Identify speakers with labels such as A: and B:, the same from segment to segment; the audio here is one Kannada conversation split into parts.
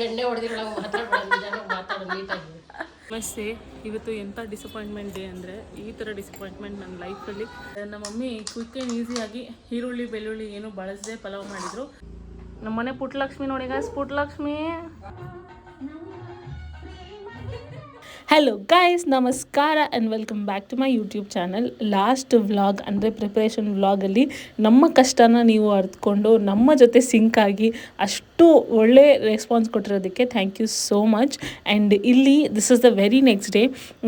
A: ಎಣ್ಣೆ ಹೊಡೆದಿರೋ ಮಾತಾಡ್ಬೇಡ ನಿಧಾನಕ್ಕೆ ಮಾತಾಡು ನೀಟಾಗಿ
B: ಇವತ್ತು ಎಂಥ ಡಿಸಪಾಯಿಂಟ್ಮೆಂಟ್ ಡೇ ಅಂದರೆ ಈ ಥರ ಡಿಸಪಾಯಿಂಟ್ಮೆಂಟ್ ನನ್ನ ಲೈಫಲ್ಲಿ ನಮ್ಮ ಮಮ್ಮಿ ಕ್ವಿಕ್ ಆ್ಯಂಡ್ ಈಸಿಯಾಗಿ ಈರುಳ್ಳಿ, ಬೆಳ್ಳುಳ್ಳಿ ಏನು ಬಳಸದೆ ಪಲಾವ್ ಮಾಡಿದರು. ನಮ್ಮ ಮನೆ ಪುಟ್ಟಲಕ್ಷ್ಮಿ ನೋಡಿ ಗಾಯ್ಸ್ ಪುಟ್ಟಲಕ್ಷ್ಮಿ ಹಲೋ ಗಾಯ್ಸ್ ನಮಸ್ಕಾರ and welcome back to my YouTube channel last vlog ಅಂದರೆ ಪ್ರಿಪ್ರೇಷನ್ ವ್ಲಾಗಲ್ಲಿ ನಮ್ಮ ಕಷ್ಟನ ನೀವು ಅರ್ಥಕೊಂಡು ನಮ್ಮ ಜೊತೆ ಸಿಂಕ್ ಆಗಿ ಅಷ್ಟು ಒಳ್ಳೆ response ಕೊಟ್ಟಿರೋದಕ್ಕೆ thank you so much and ಇಲ್ಲಿ this is the very next day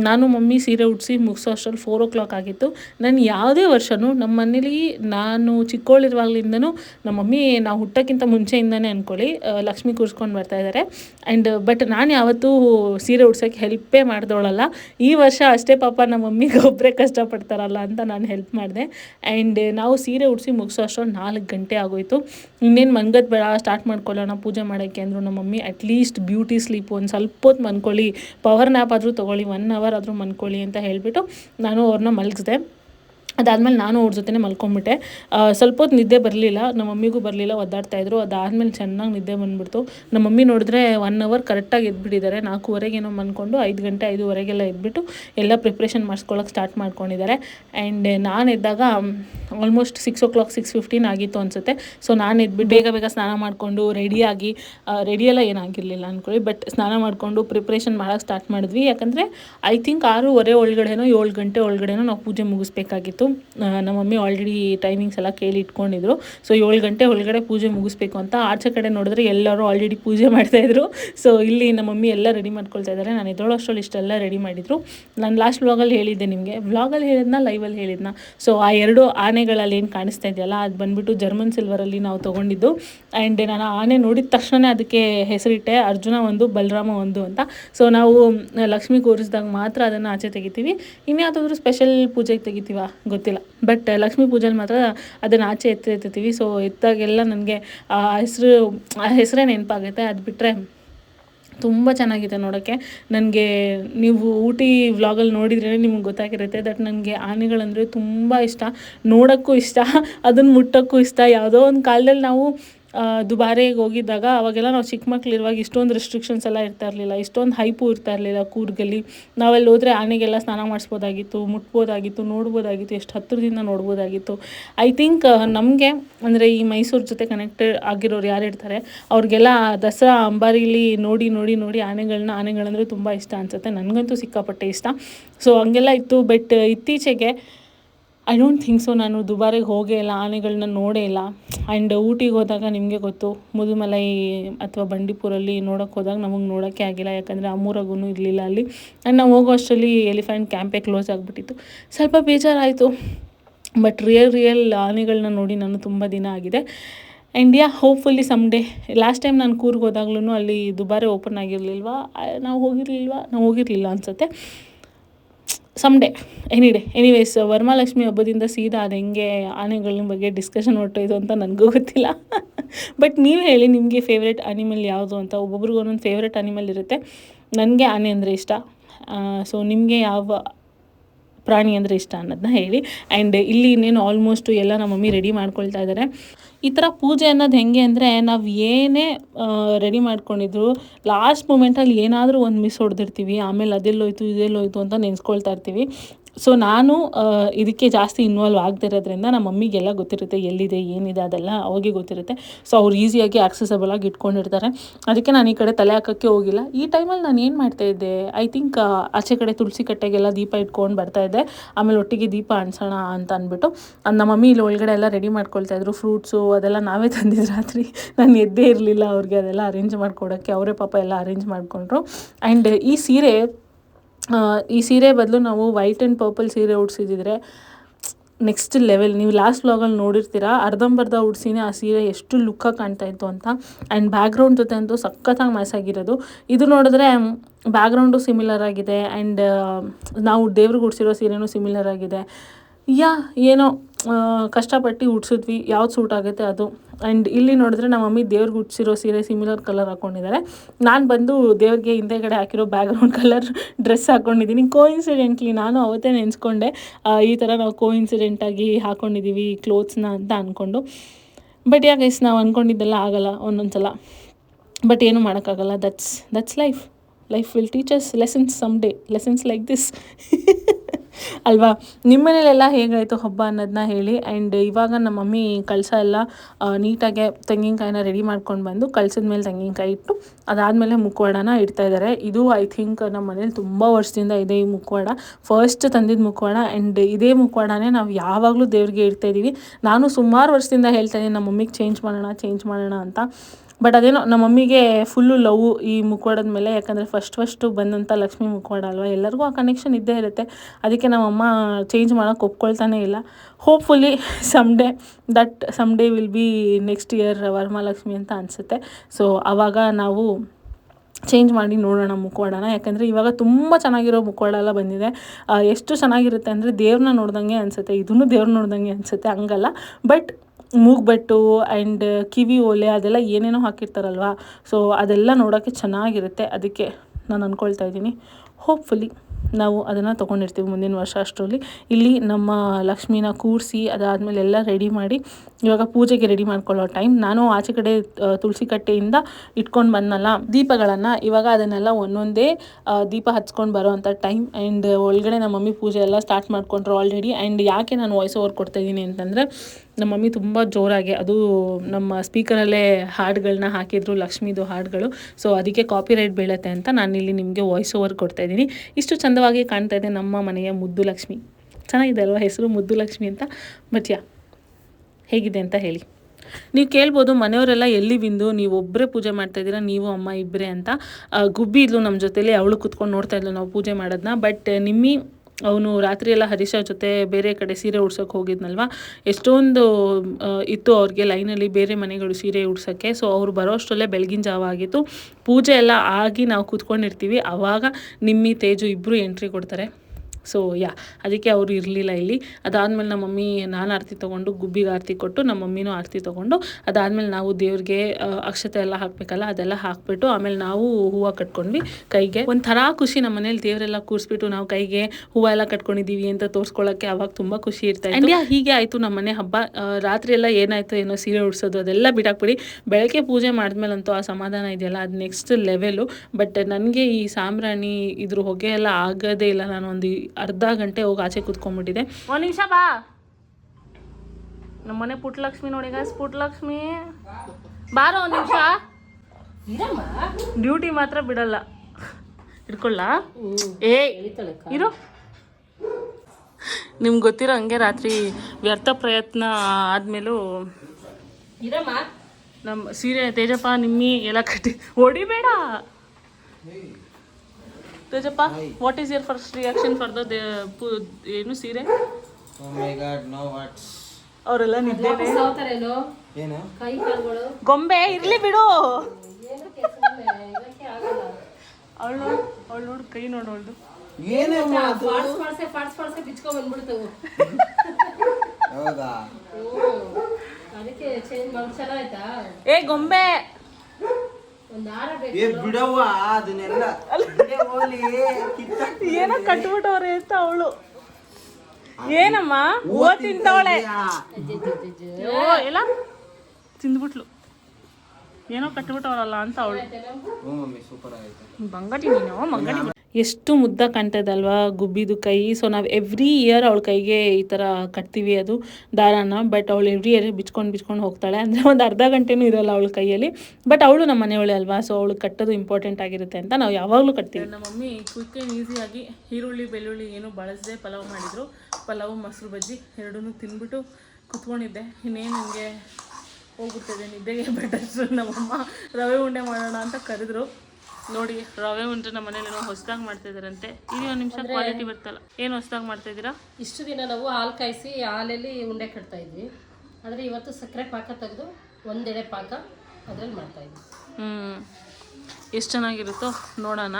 B: ನಾನು ಮಮ್ಮಿ ಸೀರೆ ಉಡಿಸಿ ಮುಗಿಸೋ ಅಷ್ಟರಲ್ಲಿ ಫೋರ್ ಓ ಕ್ಲಾಕ್ ಆಗಿತ್ತು. ನಾನು ಯಾವುದೇ ವರ್ಷವೂ ನಮ್ಮ ಮನೇಲಿ ನಾನು ಚಿಕ್ಕವಳಿರುವಾಗಲಿಂದನೂ ನಮ್ಮ ಮಮ್ಮಿ ನಾವು ಹುಟ್ಟೋಕ್ಕಿಂತ ಮುಂಚೆಯಿಂದನೇ ಅಂದ್ಕೊಳ್ಳಿ ಲಕ್ಷ್ಮಿ ಕೂರಿಸ್ಕೊಂಡು ಬರ್ತಾ ಇದ್ದಾರೆ ಆ್ಯಂಡ್ ಬಟ್ ನಾನು ಯಾವತ್ತೂ ಸೀರೆ ಉಡ್ಸೋಕ್ಕೆ ಹೆಲ್ಪೇ ಮಾಡ್ದವಳಲ್ಲ ಈ ವರ್ಷ ಅಷ್ಟೇ ಪಾಪ ನಮ್ಮ ಮಮ್ಮಿಗೆ ಒಬ್ಬರೇ ಕಷ್ಟಪಡ್ತಾರಲ್ಲ ಅಂತ ನಾನು ಹೆಲ್ಪ್ ಮಾಡಿದೆ. ಆ್ಯಂಡ್ ನಾವು ಸೀರೆ ಉಡಿಸಿ ಮುಗಿಸೋ ಅಷ್ಟೊಂದು ನಾಲ್ಕು ಗಂಟೆ ಆಗೋಯ್ತು. ಇನ್ನೇನು ಮನ್ಗದ್ ಬೇಡ ಸ್ಟಾರ್ಟ್ ಮಾಡ್ಕೊಳ್ಳೋಣ, ಪೂಜೆ ಮಾಡೋಕ್ಕೆ ಅಂದರು ನಮ್ಮ ಮಮ್ಮಿ ಅಟ್ಲೀಸ್ಟ್ ಬ್ಯೂಟಿ ಸ್ಲೀಪ್ ಒಂದು ಸ್ವಲ್ಪ ಹೊತ್ತು ಮನ್ಕೊಳ್ಳಿ. ಪವರ್ ನ್ಯಾಪ್ ಆದರೂ ತೊಗೊಳ್ಳಿ ಒನ್ ಅವರ್ ಆದರೂ ಮನ್ಕೊಳ್ಳಿ ಅಂತ ಹೇಳಿಬಿಟ್ಟು ನಾನು ಅವ್ರನ್ನ ಮಲಗಿಸ್ದೆ. ಅದಾದಮೇಲೆ ನಾನು ಅವ್ರ ಜೊತೆ ಮಲ್ಕೊಂಡ್ಬಿಟ್ಟೆ ಸ್ವಲ್ಪ ಹೊತ್ತು ನಿದ್ದೆ ಬರಲಿಲ್ಲ. ನಮ್ಮ ಮಮ್ಮಿಗೂ ಬರಲಿಲ್ಲ, ಒದ್ದಾಡ್ತಾ ಇದ್ರು. ಅದಾದಮೇಲೆ ಚೆನ್ನಾಗಿ ನಿದ್ದೆ ಬಂದ್ಬಿಡ್ತು. ನಮ್ಮ ಮಮ್ಮಿ ನೋಡಿದ್ರೆ ಒನ್ ಅವರ್ ಕರೆಕ್ಟಾಗಿ ಎದ್ಬಿಟ್ಟಿದ್ದಾರೆ. ನಾಲ್ಕೂವರೆಗೇನೋ ಮನ್ಕೊಂಡು ಐದು ಗಂಟೆ, ಐದುವರೆಗೆಲ್ಲ ಎದ್ಬಿಟ್ಟು ಎಲ್ಲ ಪ್ರಿಪ್ರೇಷನ್ ಮಾಡಿಸ್ಕೊಳಕ್ಕೆ ಸ್ಟಾರ್ಟ್ ಮಾಡ್ಕೊಂಡಿದ್ದಾರೆ. ಆ್ಯಂಡ್ ನಾನು ಎದ್ದಾಗ almost six o'clock six fifteen ಆಗಿತ್ತು ಅನಿಸುತ್ತೆ. ಸೊ ನಾನು ಎದ್ಬಿಟ್ಟು ಬೇಗ ಬೇಗ ಸ್ನಾನ ಮಾಡಿಕೊಂಡು ರೆಡಿಯಾಗಿ ರೆಡಿಯೆಲ್ಲ ಏನಾಗಿರಲಿಲ್ಲ ಅಂದ್ಕೊಳ್ಳಿ ಬಟ್ ಸ್ನಾನ ಮಾಡಿಕೊಂಡು ಪ್ರಿಪ್ರೇಷನ್ ಮಾಡೋಕ್ಕೆ ಸ್ಟಾರ್ಟ್ ಮಾಡಿದ್ವಿ. ಯಾಕಂದರೆ ಐ ಥಿಂಕ್ ಆರೂವರೆ ಒಳಗಡೆನೋ ಏಳು ಗಂಟೆ ಒಳಗಡೆನೋ ನಾವು ಪೂಜೆ ಮುಗಿಸ್ಬೇಕಾಗಿತ್ತು. ಆ, ನಮ್ಮ ಮಮ್ಮಿ ಆಲ್ರೆಡಿ ಟೈಮಿಂಗ್ಸ್ ಎಲ್ಲ ಕೇಳಿ ಇಟ್ಕೊಂಡಿದ್ರು. ಸೊ ಏಳು ಗಂಟೆ ಒಳಗಡೆ ಪೂಜೆ ಮುಗಿಸ್ಬೇಕು ಅಂತ ಆಚೆ ಕಡೆ ನೋಡಿದ್ರೆ ಎಲ್ಲರೂ ಆಲ್ರೆಡಿ ಪೂಜೆ ಮಾಡ್ತಾಯಿದ್ರು ಸೊ ಇಲ್ಲಿ ನಮ್ಮ ಮಮ್ಮಿ ಎಲ್ಲ ರೆಡಿ ಮಾಡ್ಕೊಳ್ತಾ ಇದ್ದಾರೆ. ನಾನು ಇದ್ರೊಳಗೆ ಅಷ್ಟರಲ್ಲಿ ಇಷ್ಟೆಲ್ಲ ರೆಡಿ ಮಾಡಿದ್ರು. ನಾನು ಲಾಸ್ಟ್ ವ್ಲಾಗಲ್ಲಿ ಹೇಳಿದ್ದೆ ನಿಮಗೆ. ವ್ಲಾಗಲ್ಲಿ ಹೇಳಿದ್ನ ಲೈವಲ್ಲಿ ಹೇಳಿದ್ನ? ಸೊ ಆ ಎರಡು ಆನೆಗಳಲ್ಲಿ ಏನು ಕಾಣಿಸ್ತಾ ಇದೆಯಲ್ಲ ಅದು ಬಂದ್ಬಿಟ್ಟು ಜರ್ಮನ್ ಸಿಲ್ವರಲ್ಲಿ ನಾವು ತೊಗೊಂಡಿದ್ದು. ಆ್ಯಂಡ್ ನಾನು ಆನೆ ನೋಡಿದ ತಕ್ಷಣ ಅದಕ್ಕೆ ಹೆಸರಿಟ್ಟೆ ಅರ್ಜುನ ಒಂದು ಬಲರಾಮ ಒಂದು ಅಂತ. ಸೊ ನಾವು ಲಕ್ಷ್ಮಿ ಕೂರಿಸಿದಾಗ ಮಾತ್ರ ಅದನ್ನು ಆಚೆ ತೆಗಿತೀವಿ. ಇನ್ಯಾವುದಾದ್ರೂ ಸ್ಪೆಷಲ್ ಪೂಜೆಗೆ ತೆಗಿತೀವ? ಗೊತ್ತಿಲ್ಲ. ಬಟ್ ಲಕ್ಷ್ಮೀ ಪೂಜೆಲಿ ಮಾತ್ರ ಅದನ್ನು ಆಚೆ ಎತ್ತಿ ಎತ್ತಿರ್ತೀವಿ. ಸೊ ಎತ್ತಾಗೆಲ್ಲ ನನಗೆ ಆ ಹೆಸರು, ಆ ಹೆಸರೇ ನೆನಪಾಗುತ್ತೆ. ಅದು ಬಿಟ್ಟರೆ ತುಂಬ ಚೆನ್ನಾಗಿದೆ ನೋಡೋಕ್ಕೆ ನನಗೆ ನೀವು ಊಟಿ ವ್ಲಾಗಲ್ಲಿ ನೋಡಿದ್ರೇ ನಿಮ್ಗೆ ಗೊತ್ತಾಗಿರುತ್ತೆ. ದಟ್ ನನಗೆ ಆನೆಗಳಂದರೆ ತುಂಬ ಇಷ್ಟ. ನೋಡೋಕ್ಕೂ ಇಷ್ಟ. ಅದನ್ನು ಮುಟ್ಟೋಕ್ಕೂ ಇಷ್ಟ. ಯಾವುದೋ ಒಂದು ಕಾಲದಲ್ಲಿ ನಾವು ದುಬಾರೆಗೆ ಹೋಗಿದ್ದಾಗ ಅವಾಗೆಲ್ಲ ನಾವು ಚಿಕ್ಕ ಮಕ್ಳಿರುವಾಗ ಇಷ್ಟೊಂದು ರೆಸ್ಟ್ರಿಕ್ಷನ್ಸ್ ಎಲ್ಲ ಇರ್ತಾ ಇರಲಿಲ್ಲ, ಇಷ್ಟೊಂದು ಹೈಪು ಇರ್ತಾ ಇರಲಿಲ್ಲ ಕೂರ್ಗಲ್ಲಿ ನಾವೆಲ್ಲಿ ಹೋದರೆ ಆನೆಗೆಲ್ಲ ಸ್ನಾನ ಮಾಡಿಸ್ಬೋದಾಗಿತ್ತು, ಮುಟ್ಬೋದಾಗಿತ್ತು, ನೋಡ್ಬೋದಾಗಿತ್ತು, ಎಷ್ಟು ಹತ್ತಿರದಿಂದ ನೋಡ್ಬೋದಾಗಿತ್ತು. ಐ ಥಿಂಕ್ ನಮಗೆ, ಅಂದರೆ ಈ ಮೈಸೂರು ಜೊತೆ ಕನೆಕ್ಟೆಡ್ ಆಗಿರೋರು ಯಾರು ಇರ್ತಾರೆ, ಅವ್ರಿಗೆಲ್ಲ ದಸರಾ ಅಂಬಾರಿಲಿ ನೋಡಿ ನೋಡಿ ನೋಡಿ ಆನೆಗಳನ್ನ ಆನೆಗಳಂದರೆ ತುಂಬ ಇಷ್ಟ ಅನಿಸುತ್ತೆ. ನನಗಂತೂ ಸಿಕ್ಕಾಪಟ್ಟೆ ಇಷ್ಟ. ಸೊ ಹಂಗೆಲ್ಲ ಇತ್ತು ಬಟ್ ಇತ್ತೀಚೆಗೆ ಐ ಡೋಂಟ್ ಥಿಂಕ್ ಸೊ ನಾನು ದುಬಾರಿಗೆ ಹೋಗೇ ಇಲ್ಲ ಆನೆಗಳನ್ನ ನೋಡೇ ಇಲ್ಲ. ಆ್ಯಂಡ್ ಊಟಿಗೆ ಹೋದಾಗ ನಿಮಗೆ ಗೊತ್ತು, ಮುದುಮಲೈ ಅಥವಾ ಬಂಡೀಪುರಲ್ಲಿ ನೋಡೋಕ್ಕೆ ಹೋದಾಗ ನಮಗೆ ನೋಡೋಕ್ಕೆ ಆಗಿಲ್ಲ. ಯಾಕಂದರೆ ಅಮ್ಮೂರಾಗೂ ಇರಲಿಲ್ಲ ಅಲ್ಲಿ. ಆ್ಯಂಡ್ ನಾವು ಹೋಗೋ ಅಷ್ಟರಲ್ಲಿ ಎಲಿಫೆಂಟ್ ಕ್ಯಾಂಪೇ ಕ್ಲೋಸ್ ಆಗಿಬಿಟ್ಟಿತ್ತು. ಸ್ವಲ್ಪ ಬೇಜಾರಾಯಿತು. ಬಟ್ ರಿಯಲ್ ರಿಯಲ್ ಆನೆಗಳನ್ನ ನೋಡಿ ನಾನು ತುಂಬ ದಿನ ಆಗಿದೆ. And yeah hopefully some day last time ನಾನು ಕೂರ್ಗೆ ಹೋದಾಗ್ಲೂ ಅಲ್ಲಿ ದುಬಾರೆ ಓಪನ್ ಆಗಿರಲಿಲ್ವಾ? ನಾವು ಹೋಗಿರಲಿಲ್ವಾ? ನಾವು ಹೋಗಿರಲಿಲ್ಲ ಅನಿಸುತ್ತೆ. Some day any day anyways Varamahalakshmi ಹಬ್ಬದಿಂದ ಸೀದಾ ಅದು ಹೆಂಗೆ ಆನೆಗಳ ಬಗ್ಗೆ ಡಿಸ್ಕಷನ್ ಹೊರಟೋಯ್ತು ಅಂತ ನನಗೂ ಗೊತ್ತಿಲ್ಲ. ಬಟ್ ನೀವು ಹೇಳಿ ನಿಮಗೆ ಫೇವ್ರೆಟ್ ಅನಿಮಲ್ ಯಾವುದು ಅಂತ. ಒಬ್ಬೊಬ್ರಿಗೂ ಒಂದೊಂದು ಫೇವ್ರೆಟ್ ಅನಿಮಲ್ ಇರುತ್ತೆ. ನನಗೆ ಆನೆ ಅಂದರೆ ಇಷ್ಟ. ಸೊ ನಿಮಗೆ ಯಾವ ಪ್ರಾಣಿ ಅಂದರೆ ಇಷ್ಟ ಅನ್ನೋದನ್ನ ಹೇಳಿ. ಆ್ಯಂಡ್ ಇಲ್ಲಿ ಇನ್ನೇನು ಆಲ್ಮೋಸ್ಟು ಎಲ್ಲ ನಮ್ಮ ಮಮ್ಮಿ ರೆಡಿ ಮಾಡ್ಕೊಳ್ತಾ ಇದ್ದಾರೆ ಈ ಥರ ಪೂಜೆ ಅನ್ನೋದು ಹೆಂಗೆ ಅಂದರೆ ನಾವು ಏನೇ ರೆಡಿ ಮಾಡ್ಕೊಂಡಿದ್ರು ಲಾಸ್ಟ್ ಮೂಮೆಂಟಲ್ಲಿ ಏನಾದರೂ ಒಂದು ಮಿಸ್ ಹೊಡೆದಿರ್ತೀವಿ. ಆಮೇಲೆ ಅದೆಲ್ಲೋಯ್ತು ಇದೆಲ್ಲೋಯ್ತು ಅಂತ ನೆನೆಸ್ಕೊಳ್ತಾ ಇರ್ತೀವಿ. ಸೊ ನಾನು ಇದಕ್ಕೆ ಜಾಸ್ತಿ ಇನ್ವಾಲ್ವ್ ಆಗದಿರೋದ್ರಿಂದ ನಮ್ಮ ಮಮ್ಮಿಗೆಲ್ಲ ಗೊತ್ತಿರುತ್ತೆ ಎಲ್ಲಿದೆ, ಏನಿದೆ ಅದೆಲ್ಲ ಅವಾಗೆ ಗೊತ್ತಿರುತ್ತೆ. ಸೊ ಅವ್ರು ಈಸಿಯಾಗಿ ಆಕ್ಸೆಸಬಲ್ ಆಗಿ ಇಟ್ಕೊಂಡಿರ್ತಾರೆ. ಅದಕ್ಕೆ ನಾನು ಈ ಕಡೆ ತಲೆ ಹಾಕೋಕ್ಕೆ ಹೋಗಿಲ್ಲ. ಈ ಟೈಮಲ್ಲಿ ನಾನು ಏನು ಮಾಡ್ತಾ ಇದ್ದೆ? ಐ ಥಿಂಕ್ ಆಚೆ ಕಡೆ ತುಳಸಿ ಕಟ್ಟೆಗೆಲ್ಲ ದೀಪ ಇಟ್ಕೊಂಡು ಬರ್ತಾ ಇದ್ದೆ. ಆಮೇಲೆ ಒಟ್ಟಿಗೆ ದೀಪ ಅನ್ಸೋಣ ಅಂತ ಅಂದ್ಬಿಟ್ಟು, ಅದ್ ನಮ್ಮ ಮಮ್ಮಿ ಇಲ್ಲಿ ಒಳಗಡೆ ಎಲ್ಲ ರೆಡಿ ಮಾಡ್ಕೊಳ್ತಾ ಇದ್ರು. ಫ್ರೂಟ್ಸು ಅದೆಲ್ಲ ನಾವೇ ತಂದಿದ್ದು ರಾತ್ರಿ. ನಾನು ಎದ್ದೇ ಇರಲಿಲ್ಲ ಅವ್ರಿಗೆ ಅದೆಲ್ಲ ಅರೇಂಜ್ ಮಾಡ್ಕೊಡೋಕ್ಕೆ. ಅವರೇ ಪಾಪ ಎಲ್ಲ ಅರೇಂಜ್ ಮಾಡಿಕೊಂಡ್ರು. ಆ್ಯಂಡ್ ಈ ಸೀರೆ ಈ ಸೀರೆ ಬದಲು ನಾವು ವೈಟ್ ಆ್ಯಂಡ್ ಪರ್ಪಲ್ ಸೀರೆ ಉಡ್ಸಿದ್ರೆ ನೆಕ್ಸ್ಟ್ ಲೆವೆಲ್ ನೀವು ಲಾಸ್ಟ್ ವ್ಲಾಗಲ್ಲಿ ನೋಡಿರ್ತೀರ, ಅರ್ಧಂಬರ್ಧ ಉಡ್ಸಿನೇ ಆ ಸೀರೆ ಎಷ್ಟು ಲುಕ್ಕಾಗಿ ಕಾಣ್ತಾ ಇತ್ತು ಅಂತ. ಆ್ಯಂಡ್ ಬ್ಯಾಕ್ಗ್ರೌಂಡ್ ಜೊತೆ ಅಂತೂ ಸಖತ್ತಾಗಿ ಮ್ಯಾಚ್ ಆಗಿರೋದು. ಇದು ನೋಡಿದ್ರೆ ಬ್ಯಾಕ್ಗ್ರೌಂಡು ಸಿಮಿಲರ್ ಆಗಿದೆ. ಆ್ಯಂಡ್ ನಾವು ದೇವ್ರಿಗೆ ಉಡ್ಸಿರೋ ಸೀರೆನೂ ಸಿಮಿಲರ್ ಆಗಿದೆ. ಯಾ, ಏನೋ ಕಷ್ಟಪಟ್ಟು ಉಡ್ಸಿದ್ವಿ, ಯಾವ್ದು ಸೂಟ್ ಆಗುತ್ತೆ ಅದು. ಆ್ಯಂಡ್ ಇಲ್ಲಿ ನೋಡಿದ್ರೆ ನಮ್ಮ ಮಮ್ಮಿ ದೇವ್ರಿಗೆ ಹುಟ್ಟಿಸಿರೋ ಸೀರೆ ಸಿಮಿಲರ್ ಕಲರ್ ಹಾಕ್ಕೊಂಡಿದ್ದಾರೆ ನಾನು ಬಂದು ದೇವ್ರಿಗೆ ಹಿಂದೆಗಡೆ ಹಾಕಿರೋ ಬ್ಯಾಕ್ಗ್ರೌಂಡ್ ಕಲರ್ ಡ್ರೆಸ್ ಹಾಕ್ಕೊಂಡಿದ್ದೀನಿ ಕೋಇನ್ಸಿಡೆಂಟ್ಲಿ ನಾನು ಅವತ್ತೇ ನೆನೆಸ್ಕೊಂಡೆ ಈ ಥರ ನಾವು ಕೋಇನ್ಸಿಡೆಂಟಾಗಿ ಹಾಕ್ಕೊಂಡಿದ್ದೀವಿ ಕ್ಲೋತ್ಸ್ನ ಅಂತ ಅಂದ್ಕೊಂಡು ಬಟ್ ಯಾಕೆ ನಾವು ಅಂದ್ಕೊಂಡಿದ್ದೆಲ್ಲ ಆಗಲ್ಲ ಒಂದೊಂದು ಸಲ ಬಟ್ ಏನು ಮಾಡೋಕ್ಕಾಗಲ್ಲ. That's that's life life will teachers lessons some day lessons like this ಅಲ್ವಾ? ನಿಮ್ಮ ಮನೇಲೆಲ್ಲ ಹೇಗಾಯಿತು ಹಬ್ಬ ಅನ್ನೋದನ್ನ ಹೇಳಿ. ಆ್ಯಂಡ್ ಇವಾಗ ನಮ್ಮ ಮಮ್ಮಿ ಕಳಸ ಎಲ್ಲ ನೀಟಾಗೆ ತೆಂಗಿನಕಾಯಿನ ರೆಡಿ ಮಾಡ್ಕೊಂಡು ಬಂದು ಕಳ್ಸಿದ ಮೇಲೆ ತೆಂಗಿನಕಾಯಿ ಇಟ್ಟು ಅದಾದಮೇಲೆ ಮುಖವಾಡನ ಇಡ್ತಾ ಇದ್ದಾರೆ ಇದು ಐ ಥಿಂಕ್ ನಮ್ಮ ಮನೇಲಿ ತುಂಬ ವರ್ಷದಿಂದ ಇದೆ ಈ ಮುಖವಾಡ ಫಸ್ಟ್ ತಂದಿದ್ದ ಮುಖವಾಡ ಆ್ಯಂಡ್ ಇದೇ ಮುಖವಾಡನೇ ನಾವು ಯಾವಾಗಲೂ ದೇವ್ರಿಗೆ ಇಡ್ತಾಯಿದ್ದೀವಿ ನಾನು ಸುಮಾರು ವರ್ಷದಿಂದ ಹೇಳ್ತಾ ಇದ್ದೀನಿ ನಮ್ಮ ಮಮ್ಮಿಗೆ ಚೇಂಜ್ ಮಾಡೋಣ ಚೇಂಜ್ ಮಾಡೋಣ ಅಂತ. ಬಟ್ ಅದೇನೋ ನಮ್ಮ ಮಮ್ಮಿಗೆ ಫುಲ್ಲು ಲವ್ ಈ ಮುಖವಾಡದ ಮೇಲೆ, ಯಾಕಂದರೆ ಫಸ್ಟ್ ಫಸ್ಟು ಬಂದಂಥ ಲಕ್ಷ್ಮಿ ಮುಖವಾಡ ಅಲ್ವಾ? ಎಲ್ಲರಿಗೂ ಆ ಕನೆಕ್ಷನ್ ಇದ್ದೇ ಇರುತ್ತೆ. ಅದಕ್ಕೆ ನಮ್ಮಮ್ಮ ಚೇಂಜ್ ಮಾಡೋಕ್ಕೆ ಒಪ್ಕೊಳ್ತಾನೇ ಇಲ್ಲ. Hopefully some day that some day will be next year Varamahalakshmi ಅಂತ ಅನಿಸುತ್ತೆ. ಸೊ ಆವಾಗ ನಾವು ಚೇಂಜ್ ಮಾಡಿ ನೋಡೋಣ ಮುಖವಾಡನ. ಯಾಕಂದರೆ ಇವಾಗ ತುಂಬ ಚೆನ್ನಾಗಿರೋ ಮುಖವಾಡ ಎಲ್ಲ ಬಂದಿದೆ. ಎಷ್ಟು ಚೆನ್ನಾಗಿರುತ್ತೆ ಅಂದರೆ ದೇವ್ರನ್ನ ನೋಡ್ದಂಗೆ ಅನಿಸುತ್ತೆ. ಇದನ್ನು ದೇವ್ರ ನೋಡ್ದಂಗೆ ಅನಿಸುತ್ತೆ. ಹಂಗಲ್ಲ. ಬಟ್ ಮೂಗ್ಬೆಟ್ಟು ಆ್ಯಂಡ್ ಕಿವಿ ಓಲೆ ಅದೆಲ್ಲ ಏನೇನೋ ಹಾಕಿರ್ತಾರಲ್ವ? ಸೊ ಅದೆಲ್ಲ ನೋಡೋಕ್ಕೆ ಚೆನ್ನಾಗಿರುತ್ತೆ. ಅದಕ್ಕೆ ನಾನು ಅಂದ್ಕೊಳ್ತಾ ಇದ್ದೀನಿ. ಹೋಪ್ಫುಲಿ ನಾವು ಅದನ್ನು ತೊಗೊಂಡಿರ್ತೀವಿ ಮುಂದಿನ ವರ್ಷ ಅಷ್ಟರಲ್ಲಿ. ಇಲ್ಲಿ ನಮ್ಮ ಲಕ್ಷ್ಮೀನ ಕೂರಿಸಿ ಅದಾದಮೇಲೆ ಎಲ್ಲ ರೆಡಿ ಮಾಡಿ ಇವಾಗ ಪೂಜೆಗೆ ರೆಡಿ ಮಾಡ್ಕೊಳ್ಳೋ ಟೈಮ್ ನಾನು ಆಚೆ ಕಡೆ ತುಳಸಿ ಕಟ್ಟೆಯಿಂದ ಇಟ್ಕೊಂಡು ಬಂದನಲ್ಲ, ದೀಪಗಳನ್ನು, ಇವಾಗ ಅದನ್ನೆಲ್ಲ ಒಂದೊಂದೇ ದೀಪ ಹಚ್ಕೊಂಡು ಬರೋವಂಥ ಟೈಮ್ ಆ್ಯಂಡ್ ಒಳಗಡೆ ನಮ್ಮ ಮಮ್ಮಿ ಪೂಜೆ ಎಲ್ಲ ಸ್ಟಾರ್ಟ್ ಮಾಡಿಕೊಂಡ್ರು ಆಲ್ರೆಡಿ ಆ್ಯಂಡ್ ಯಾಕೆ ನಾನು ವಾಯ್ಸ್ ಓವರ್ ಕೊಡ್ತಾ ಇದ್ದೀನಿ ಅಂತಂದರೆ, ನಮ್ಮ ಮಮ್ಮಿ ತುಂಬ ಜೋರಾಗಿ, ಅದು ನಮ್ಮ ಸ್ಪೀಕರಲ್ಲೇ ಹಾಡುಗಳನ್ನ ಹಾಕಿದ್ರು, ಲಕ್ಷ್ಮೀದು ಹಾಡುಗಳು. ಸೊ ಅದಕ್ಕೆ ಕಾಪಿ ರೈಟ್ ಬೀಳುತ್ತೆ ಅಂತ ನಾನು ಇಲ್ಲಿ ನಿಮಗೆ ವಾಯ್ಸ್ ಓವರ್ ಕೊಡ್ತಾ ಇದ್ದೀನಿ. ಇಷ್ಟು ಚಂದವಾಗಿ ಕಾಣ್ತಾ ಇದೆ ನಮ್ಮ ಮನೆಯ ಮುದ್ದು ಲಕ್ಷ್ಮಿ. ಚೆನ್ನಾಗಿದೆ ಅಲ್ವಾ ಹೆಸರು ಮುದ್ದು ಲಕ್ಷ್ಮಿ ಅಂತ? ಬಟ್ ಯಾ ಹೇಗಿದೆ ಅಂತ ಹೇಳಿ. ನೀವು ಕೇಳ್ಬೋದು, ಮನೆಯವರೆಲ್ಲ ಎಲ್ಲಿ ಬಿಂದು ನೀವು ಒಬ್ಬರೇ ಪೂಜೆ ಮಾಡ್ತಾ ಇದ್ದೀರಾ, ನೀವು ಅಮ್ಮ ಇಬ್ಬರೇ ಅಂತ. ಗುಬ್ಬಿ ಇದ್ಲು ನಮ್ಮ ಜೊತೆಲಿ, ಅವಳು ಕುತ್ಕೊಂಡು ನೋಡ್ತಾ ಇದ್ಲು ನಾವು ಪೂಜೆ ಮಾಡೋದನ್ನ ಬಟ್, ನಿಮ್ಮಿ, ಅವನು ರಾತ್ರಿ ಎಲ್ಲ ಹರೀಶ ಜೊತೆ ಬೇರೆ ಕಡೆ ಸೀರೆ ಉಡ್ಸೋಕೆ ಹೋಗಿದ್ನಲ್ವ? ಎಷ್ಟೊಂದು ಇತ್ತು ಅವ್ರಿಗೆ ಲೈನಲ್ಲಿ ಬೇರೆ ಮನೆಗಳು ಸೀರೆ ಉಡ್ಸೋಕ್ಕೆ. ಸೊ, ಅವ್ರು ಬರೋ ಅಷ್ಟರಲ್ಲೇ ಬೆಳಗಿನ ಜಾವ ಆಗಿತ್ತು. ಪೂಜೆ ಎಲ್ಲ ಆಗಿ ನಾವು ಕೂತ್ಕೊಂಡಿರ್ತೀವಿ. ಆವಾಗ ನಿಮ್ಮಿ, ತೇಜು ಇಬ್ಬರು ಎಂಟ್ರಿ ಕೊಡ್ತಾರೆ. ಸೊ ಯಾ ಅದಕ್ಕೆ ಅವರು ಇರಲಿಲ್ಲ ಇಲ್ಲಿ. ಅದಾದಮೇಲೆ ನಮ್ಮ ಮಮ್ಮಿ ನಾನು ಆರತಿ ತೊಗೊಂಡು, ಗುಬ್ಬಿಗೆ ಆರತಿ ಕೊಟ್ಟು ನಮ್ಮ ಮಮ್ಮಿನೂ ಆರತಿ ತೊಗೊಂಡು, ಅದಾದಮೇಲೆ ನಾವು ದೇವ್ರಿಗೆ ಅಕ್ಷತೆ ಎಲ್ಲ ಹಾಕಬೇಕಲ್ಲ, ಅದೆಲ್ಲ ಹಾಕ್ಬಿಟ್ಟು ಆಮೇಲೆ ನಾವು ಹೂವು ಕಟ್ಕೊಂಡ್ವಿ ಕೈಗೆ. ಒಂಥರ ಖುಷಿ ನಮ್ಮ ಮನೇಲಿ ದೇವರೆಲ್ಲ ಕೂರಿಸ್ಬಿಟ್ಟು ನಾವು ಕೈಗೆ ಹೂವು ಎಲ್ಲ ಕಟ್ಕೊಂಡಿದ್ದೀವಿ ಅಂತ ತೋರಿಸ್ಕೊಳ್ಳೋಕ್ಕೆ ಅವಾಗ ತುಂಬ ಖುಷಿ ಇರ್ತಾ ಇತ್ತು. ಹೀಗೆ ಆಯಿತು ನಮ್ಮ ಮನೆ ಹಬ್ಬ. ರಾತ್ರಿ ಎಲ್ಲ ಏನಾಯಿತು ಏನೋ ಸೀರೆ ಉಡ್ಸೋದು ಅದೆಲ್ಲ ಬಿಡಾಕ್ಬಿಡಿ. ಬೆಳಗ್ಗೆ ಪೂಜೆ ಮಾಡಿದ್ಮೇಲಂತೂ ಆ ಸಮಾಧಾನ ಇದೆಯಲ್ಲ, ಅದು ನೆಕ್ಸ್ಟ್ ಲೆವೆಲು ಬಟ್ ನನಗೆ ಈ ಸಾಂಬ್ರಾಣಿ ಇದ್ರ ಹೊಗೆ ಎಲ್ಲ ಆಗೋದೇ ಇಲ್ಲ. ನಾನು ಒಂದು ಅರ್ಧ ಗಂಟೆ ಹೋಗಿ ಆಚೆ ಕೂತ್ಕೊಂಡ್ಬಿಟ್ಟಿದೆ. ಒಂದು ನಿಮಿಷ ಬಾ ನಮ್ಮ ಮನೆ ಪುಟ್ಟಲಕ್ಷ್ಮಿ ನೋಡಿ ಗಾಯ್ಸ್ ಪುಟ್ಟಲಕ್ಷ್ಮಿ ಬಾರೋ ಒಂದು ನಿಮಿಷ.
A: ಇರಮ್ಮ
B: ಡ್ಯೂಟಿ ಮಾತ್ರ ಬಿಡಲ್ಲ. ಇಟ್ಕೊಳ್ಳ? ಏ ಇರು. ನಿಮ್ಗೆ ಗೊತ್ತಿರೋ ಹಂಗೆ ರಾತ್ರಿ ವ್ಯರ್ಥ ಪ್ರಯತ್ನ ಆದಮೇಲೂ
A: ಇರಮ್ಮ.
B: ನಮ್ಮ ಸೀರೆ ತೇಜಪ್ಪ ನಿಮ್ಮಿ ಎಲ್ಲ ಕಟ್ಟಿ ಹೊಡಿಬೇಡ. Tejappa what is your first reaction for the ಏನು ಸೀರೆ?
C: Oh?
B: ಅವರೆಲ್ಲ ನಿದ್ದೇನೆ
A: ಸಾವ್ತಾರೇನು?
C: ಏನು?
A: ಕೈ ಕಾಲುಗಳು.
B: ಗೊಂಬೆ ಇರ್ಲಿ ಬಿಡು. ಅವಳು ನೋಡು ಅವಳು ನೋಡು ಕೈ ನೋಡು ಅವಳ್ದು. ಏ ಗೊಂಬೆ.
C: ಬಿಡವ್ವ ಅದನ್ನೆಲ್ಲ.
B: ಏನೋ ಕಟ್ಬಿಟ್ಟವ್ರೆ ಅಂತ ಅವಳು. ಏನಮ್ಮ? ಓ ತಿಂತವಳೆ. ಓ ಎಲ್ಲ ತಿಂದ್ಬಿಟ್ಲು. ಏನೋ ಕಟ್ಬಿಟ್ಟವಳಲ್ಲ ಅಂತ ಅವಳು. ಬಂಗಡಿ ನೀನು ಮಂಗಡಿ ಎಷ್ಟು ಮುದ್ದ ಕಾಣ್ತದೆ ಅಲ್ವಾ ಗುಬ್ಬಿದು ಕೈ. ಸೊ ನಾವು ಎವ್ರಿ ಇಯರ್ ಅವಳ ಕೈಗೆ ಈ ಥರ ಕಟ್ತೀವಿ ಅದು ದಾರಾನ. ಬಟ್ ಅವಳು ಎವ್ರಿ ಇಯರ್ ಬಿಚ್ಕೊಂಡು ಬಿಚ್ಕೊಂಡು ಹೋಗ್ತಾಳೆ. ಅಂದರೆ ಒಂದು ಅರ್ಧ ಗಂಟೆನೂ ಇರೋಲ್ಲ ಅವಳ ಕೈಯಲ್ಲಿ. ಬಟ್ ಅವಳು ನಮ್ಮ ಮನೆಯವಳೆ ಅಲ್ವಾ? ಸೊ ಅವಳು ಕಟ್ಟೋದು ಇಂಪಾರ್ಟೆಂಟ್ ಆಗಿರುತ್ತೆ ಅಂತ ನಾವು ಯಾವಾಗಲೂ ಕಟ್ತೀವಿ. ನಮ್ಮ ಮಮ್ಮಿ ಕ್ವಿಕ್ ಆ್ಯಂಡ್ ಈಸಿಯಾಗಿ ಈರುಳ್ಳಿ, ಬೆಳ್ಳುಳ್ಳಿ ಏನು ಬಳಸದೆ ಪಲಾವ್ ಮಾಡಿದರು. ಪಲಾವ್, ಮೊಸರು, ಬಜ್ಜಿ ಎರಡೂ ತಿಂದ್ಬಿಟ್ಟು ಕುತ್ಕೊಂಡಿದ್ದೆ. ಇನ್ನೇನು ನನಗೆ ಹೋಗ್ಬಿಡ್ತಿದೆ ನಿದ್ದೆಗೆ ಬೆಟರ್ಸು ನಮ್ಮಮ್ಮ ರವೆ ಉಂಡೆ ಮಾಡೋಣ ಅಂತ ಕರೆದ್ರು. ನೋಡಿ ರವೆ ಉಂಡೆ ನಮ್ಮ ಮನೇಲಿ ಹೊಸದಾಗಿ ಮಾಡ್ತಿದಾರಂತೆ. ಇಲ್ಲಿ ಒಂದು ನಿಮಿಷ ಕ್ವಾಲಿಟಿ ಬರ್ತಲ್ಲ. ಏನು ಹೊಸದಾಗಿ ಮಾಡ್ತಾ ಇದ್ದೀರಾ
A: ಇಷ್ಟು ದಿನ ನಾವು ಹಾಲು ಕಾಯಿಸಿ ಹಾಲಲ್ಲಿ ಉಂಡೆ ಕಟ್ತಾ ಇದ್ವಿ. ಆದರೆ ಇವತ್ತು ಸಕ್ಕರೆ ಪಾಕ ತೆಗೆದು ಒಂದೆಡೆ ಪಾಕ ಅದ್ರಲ್ಲಿ ಮಾಡ್ತಾ ಇದ್ವಿ.
B: ಹ್ಞೂ ಎಷ್ಟು ಚೆನ್ನಾಗಿರುತ್ತೋ ನೋಡೋಣ.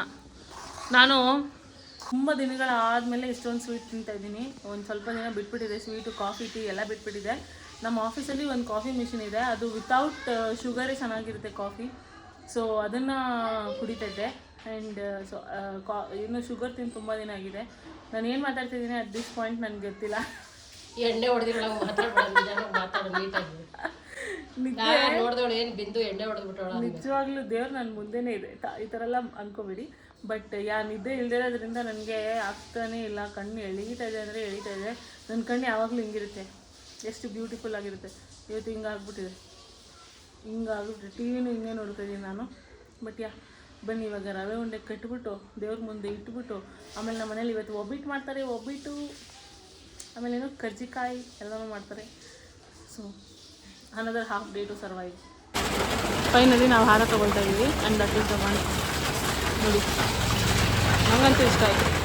B: ನಾನು ತುಂಬ ದಿನಗಳ ಆದಮೇಲೆ ಇಷ್ಟೊಂದು ಸ್ವೀಟ್ ತಿಂತಾ ಇದ್ದೀನಿ. ಒಂದು ಸ್ವಲ್ಪ ದಿನ ಬಿಟ್ಬಿಟ್ಟಿದೆ ಸ್ವೀಟು ಕಾಫಿ ಟೀ ಎಲ್ಲ ಬಿಟ್ಬಿಟ್ಟಿದೆ. ನಮ್ಮ ಆಫೀಸಲ್ಲಿ ಒಂದು ಕಾಫಿ ಮಿಷಿನ್ ಇದೆ. ಅದು ವಿತೌಟ್ ಶುಗರೇ ಚೆನ್ನಾಗಿರುತ್ತೆ ಕಾಫಿ ಸೊ ಅದನ್ನು ಕುಡಿತಾ ಇದ್ದೆ. ಆ್ಯಂಡ್ ಸೊ ಕಾ ಇನ್ನು ಶುಗರ್ ತಿಂದು ತುಂಬ ದಿನ ಆಗಿದೆ. ನಾನು ಏನು ಮಾತಾಡ್ತಿದ್ದೀನಿ ಅಟ್ ದಿಸ್ ಪಾಯಿಂಟ್ ನನಗೆ ಗೊತ್ತಿಲ್ಲ.
A: ಎಣ್ಣೆ ಹೊಡೆದಿರೋ ಮಾತಾಡ್ಬೇಡ ಮಾತಾಡೋ ನೀಟಾಗಿ ನೋಡ್ದವಳು ಏನು ಬಿಂದು ಎಣ್ಣೆ ಹೊಡೆದ್ಬಿಟ್ಟವಳ
B: ನಿಜವಾಗ್ಲೂ ದೇವ್ರು ನನ್ನ ಮುಂದೆನೇ ಇದೆ. ಈ ಥರ ಎಲ್ಲ ಅನ್ಕೋಬೇಡಿ. ಬಟ್ ಯಾ ನಿದ್ದೆ ಇಲ್ದಿರೋದ್ರಿಂದ ನನಗೆ ಆಗ್ತಾನೇ ಇಲ್ಲ. ಕಣ್ಣು ಎಳೀತಾ ಇದೆ ಅಂದರೆ ಎಳೀತಾ ಇದೆ. ನನ್ನ ಕಣ್ಣು ಯಾವಾಗಲೂ ಹಿಂಗಿರುತ್ತೆ. ಎಷ್ಟು ಬ್ಯೂಟಿಫುಲ್ ಆಗಿರುತ್ತೆ. ಇವತ್ತು ಹಿಂಗೆ ಹಿಂಗಾಗ್ಬಿಟ್ಟಿದೆ ಟಿ ವಿನೂ ಹಿಂಗೆ ನೋಡ್ತಾ ಇದ್ದೀನಿ ನಾನು. ಬಟ್ ಯಾ ಬನ್ನಿ, ಇವಾಗ ರವೆ ಉಂಡೆ ಕಟ್ಬಿಟ್ಟು, ದೇವ್ರ ಮುಂದೆ ಇಟ್ಬಿಟ್ಟು, ಆಮೇಲೆ ನಮ್ಮ ಮನೇಲಿ ಇವತ್ತು ಒಬ್ಬಿಟ್ಟು ಮಾಡ್ತಾರೆ, ಒಬ್ಬಿಟ್ಟು, ಆಮೇಲೆ ಏನೋ ಕರ್ಜಿಕಾಯಿ ಎಲ್ಲನೂ ಮಾಡ್ತಾರೆ. So another half day to survive finally ನಾವು ಹಾರ ತೊಗೊಳ್ತಾ ಇದ್ದೀವಿ and that is the one ನೋಡಿ, ನಂಗಂತೂ ಇಷ್ಟ ಆಯಿತು.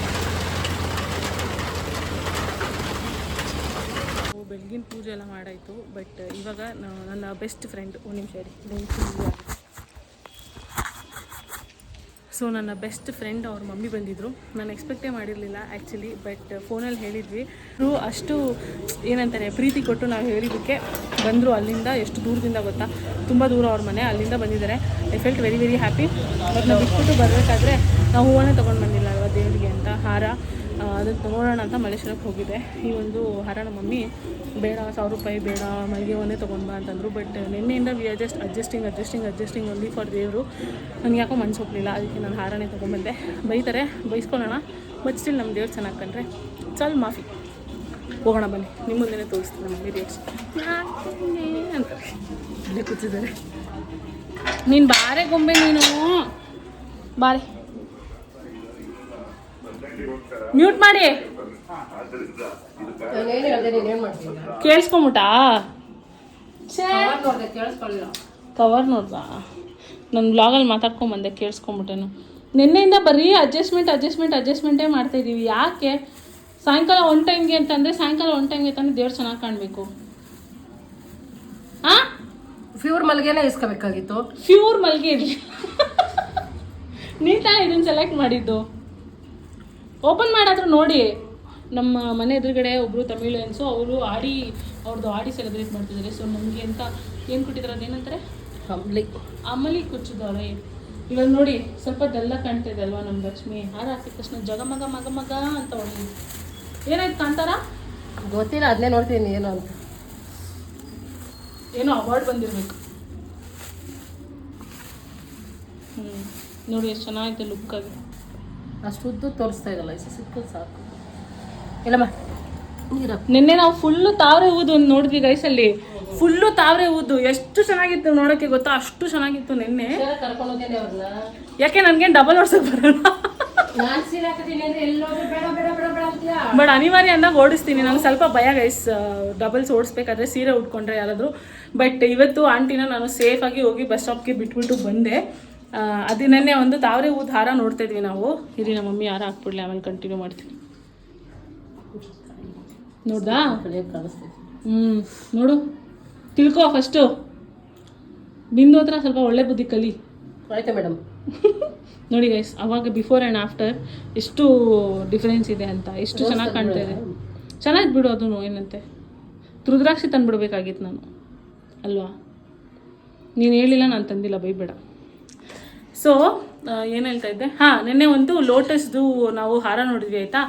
B: ಬೆಳಗಿನ ಪೂಜೆ ಎಲ್ಲ ಮಾಡಾಯಿತು ಬಟ್ ಇವಾಗ ನನ್ನ ಬೆಸ್ಟ್ ಫ್ರೆಂಡ್ ಒಂದು ನಿಮಿಷ ಬೆಂಕಿ ಸೊ ನನ್ನ ಬೆಸ್ಟ್ ಫ್ರೆಂಡ್ ಅವ್ರ ಮಮ್ಮಿ ಬಂದಿದ್ದರು ನಾನು ಎಕ್ಸ್ಪೆಕ್ಟೇ ಮಾಡಿರಲಿಲ್ಲ ಆ್ಯಕ್ಚುಲಿ ಬಟ್ ಫೋನಲ್ಲಿ ಹೇಳಿದ್ವಿ. ಅವರು ಅಷ್ಟು, ಏನಂತಾರೆ, ಪ್ರೀತಿ ಕೊಟ್ಟು ನಾವು ಹೇಳಿದ್ದಕ್ಕೆ ಬಂದರು ಅಲ್ಲಿಂದ, ಎಷ್ಟು ದೂರದಿಂದ ಗೊತ್ತಾ? ತುಂಬ ದೂರ ಅವ್ರ ಮನೆ, ಅಲ್ಲಿಂದ ಬಂದಿದ್ದಾರೆ. I felt very very happy but ನಾವು ಬಿಟ್ಬಿಟ್ಟು ಬರಬೇಕಾದ್ರೆ ನಾವು ಹೂವನ್ನೇ ತೊಗೊಂಡು ಬಂದಿಲ್ಲ ಅಲ್ವಾ ದೇವರಿಗೆ ಅಂತ, ಹಾರ ಅದನ್ನು ತೊಗೊಳೋಣ ಅಂತ ಮಲೇಶ್ವರಕ್ಕೆ ಹೋಗಿದ್ದೆ. ಈ ಒಂದು ಹಾರ ನಮ್ಮ ಮಮ್ಮಿ ಬೇಡ, ಸಾವಿರ ರೂಪಾಯಿ ಬೇಡ, ಮಲ್ಲಿಗೆ ಒಂದೇ ತೊಗೊಂಡ್ಬಾ ಅಂತಂದರು. ಬಟ್ ನಿನ್ನೆಯಿಂದ we are just adjusting adjusting adjusting only for ದೇವರು. ನನಗೆ ಯಾಕೋ ಮನ್ಸು ಒಪ್ಪಲಿಲ್ಲ ಅದಕ್ಕೆ ನಾನು ಹಾರನೇ ತೊಗೊಂಬಂದೆ ಬೈತಾರೆ, ಬೈಸ್ಕೊಳ್ಳೋಣ ಬಟ್ ಸ್ಟಿಲ್ ನಮ್ಮ ದೇವ್ರು ಚೆನ್ನಾಗಿ ಕಂಡ್ರೆ ಚಲ್ ಮಾಫಿ. ಹೋಗೋಣ ಬನ್ನಿ ನಿಮ್ಮ ಮುಂದೆ ತೋರಿಸ್ತೀನಿ ಮಮ್ಮಿ ರಿಯಾಕ್ಷನ್ ಅಂತಾರೆ. ಇಲ್ಲೇ ಕೂತಿದ್ದಾರೆ. ನೀನು ಬಾರೆ ಗೊಂಬೆ ನೀನು. ಬಾರೆ. ಮ್ಯೂಟ್ ಮಾಡಿ.
A: ಕೇಳಿಸ್ಕೊಳ್ಳಿಲ್ಲ.
B: ಕವರ್ ನೋಡ್ದಾ ನನ್ನ ಬ್ಲಾಗಲ್ಲಿ ಮಾತಾಡ್ಕೊಂಬಂದೆ ಕೇಳಿಸ್ಕೊಂಬಿಟ್ಟೇನು. ನಿನ್ನೆಯಿಂದ ಬರೀ ಅಡ್ಜಸ್ಟ್ಮೆಂಟ್ ಅಡ್ಜಸ್ಟ್ಮೆಂಟ್ ಅಡ್ಜಸ್ಟ್ಮೆಂಟೇ ಮಾಡ್ತಾಯಿದ್ದೀವಿ. ಯಾಕೆ? ಸಾಯಂಕಾಲ ಒನ್ ಟೈಮ್ಗೆ ಅಂತಂದರೆ ಸಾಯಂಕಾಲ ಒನ್ ಟೈಮ್ಗೆ ಅಂತಂದರೆ ದೇವ್ರು ಚೆನ್ನಾಗಿ ಕಾಣಬೇಕು. ಹಾಂ
A: ಫ್ಯೂರ್ ಮಲ್ಗೆನೇ ಇಸ್ಕೋಬೇಕಾಗಿತ್ತು.
B: ಫ್ಯೂರ್ ಮಲ್ಗೆ ಇರಲಿ ನೀ ತಾನೇ ಇದನ್ನು ಸೆಲೆಕ್ಟ್ ಮಾಡಿದ್ದು. ಓಪನ್ ಮಾಡಾದ್ರೂ ನೋಡಿ. ನಮ್ಮ ಮನೆ ಎದುರುಗಡೆ ಒಬ್ಬರು ತಮಿಳಿಯನ್ಸು ಅವರು ಆಡಿ ಅವ್ರದ್ದು ಆಡಿ ಸೆಲೆಬ್ರೇಟ್ ಮಾಡ್ತಿದ್ದಾರೆ. ಸೊ ನಮಗೆ ಅಂತ ಏನು ಕೊಟ್ಟಿದ್ದಾರೆ ಅದೇನಂತಾರೆ
A: ಅಮಲಿ
B: ಅಮಲಿ ಕುಚ್ಚಿದವ್ರೆ ಇವಾಗ ನೋಡಿ ಸ್ವಲ್ಪ ದಲ್ಲ ಕಾಣ್ತಾ ಇದೆ ಅಲ್ವಾ ನಮ್ಮ ಲಕ್ಷ್ಮಿ? ಹಾರ ಹಾಕಿದ ತಕ್ಷಣ ಜಗ ಮಗ ಮಗ ಮಗ ಅಂತ ಹೊಡೆದು. ಏನಾಯ್ತು ಕಾಣ್ತಾರ?
A: ಗೊತ್ತಿಲ್ಲ ಅದನ್ನೇ ನೋಡ್ತೀನಿ ಏನೋ ಅಂತ.
B: ಏನೋ ಅವಾರ್ಡ್ ಬಂದಿರಬೇಕು. ಹ್ಞೂ ನೋಡಿ ಎಷ್ಟು ಚೆನ್ನಾಗಿದೆ ಲುಕ್ ಆಗಿ.
A: ಅಷ್ಟು ಉದ್ದು ತೋರಿಸ್ತಾ ಇದಲ್ಲ ಇಷ್ಟು ಸಿಕ್ಕಲ್ ಸಾಕು. ಇಲ್ಲಮ್ಮ.
B: ನಿನ್ನೆ ನಾವು ಫುಲ್ಲು ತಾವರೆ ಹೂದು ಒಂದು ನೋಡಿದ್ವಿ ಗೈಸಲ್ಲಿ ಫುಲ್ಲು ತಾವರೆ ಹೂದು. ಎಷ್ಟು ಚೆನ್ನಾಗಿತ್ತು ನೋಡೋಕ್ಕೆ ಗೊತ್ತಾ? ಅಷ್ಟು ಚೆನ್ನಾಗಿತ್ತು ನಿನ್ನೆ. ಯಾಕೆ ನನಗೆ ಡಬಲ್ ಓಡಿಸಕ್ ಬರಲ್ಲ? ಬಟ್ ಅನಿವಾರ್ಯ ಅಂದಾಗ ಓಡಿಸ್ತೀನಿ. ನಂಗೆ ಸ್ವಲ್ಪ ಭಯ ಗೈಸ್ ಡಬಲ್ಸ್ ಓಡಿಸ್ಬೇಕಾದ್ರೆ ಸೀರೆ ಉಟ್ಕೊಂಡ್ರೆ ಯಾರಾದರೂ. ಬಟ್ ಇವತ್ತು ಆಂಟಿನ ನಾನು ಸೇಫಾಗಿ ಹೋಗಿ ಬಸ್ ಸ್ಟಾಪ್ಗೆ ಬಿಟ್ಬಿಟ್ಟು ಬಂದೆ. ಆ, ಅದು ನೆನ್ನೆ ಒಂದು ತಾವರೆ ಹೂ ಹಾರ ನೋಡ್ತಾ ಇದ್ವಿ ನಾವು. ಇರಿ ನಮ್ಮ ಮಮ್ಮಿ ಯಾರು ಹಾಕ್ಬಿಡ್ಲಿ ಆಮೇಲೆ ಕಂಟಿನ್ಯೂ ಮಾಡ್ತೀನಿ. ನೋಡ್ದಾ?
A: ಕಾಣಿಸ್ತೈತಿ
B: ಹ್ಞೂ ನೋಡು. ತಿಳ್ಕೊ ಫಸ್ಟು ಬಿಂದು ಹತ್ರ ಸ್ವಲ್ಪ ಒಳ್ಳೆ ಬುದ್ಧಿ ಕಲಿ.
A: ಆಯ್ತಾ ಮೇಡಮ್
B: ನೋಡಿ ಗೈಸ್ ಅವಾಗ ಬಿಫೋರ್ ಆ್ಯಂಡ್ ಆಫ್ಟರ್ ಎಷ್ಟು ಡಿಫ್ರೆನ್ಸ್ ಇದೆ ಅಂತ ಎಷ್ಟು ಚೆನ್ನಾಗಿ ಕಾಣ್ತಾ ಇದೆ. ಚೆನ್ನಾಗಿ ಬಿಡು ಅದು ಏನಂತೆ ರುದ್ರಾಕ್ಷಿ ತಂದುಬಿಡ್ಬೇಕಾಗಿತ್ತು ನಾನು. ಅಲ್ವಾ? ನೀನು ಹೇಳಿಲ್ಲ ನಾನು ತಂದಿಲ್ಲ ಬೈಬೇಡ. ಸೊ ಏನು ಹೇಳ್ತಾ ಇದ್ದೆ? ಹಾಂ ನಿನ್ನೆ ಒಂದು ಲೋಟಸ್ದು ನಾವು ಹಾರ ನೋಡಿದ್ವಿ ಆಯಿತಾ?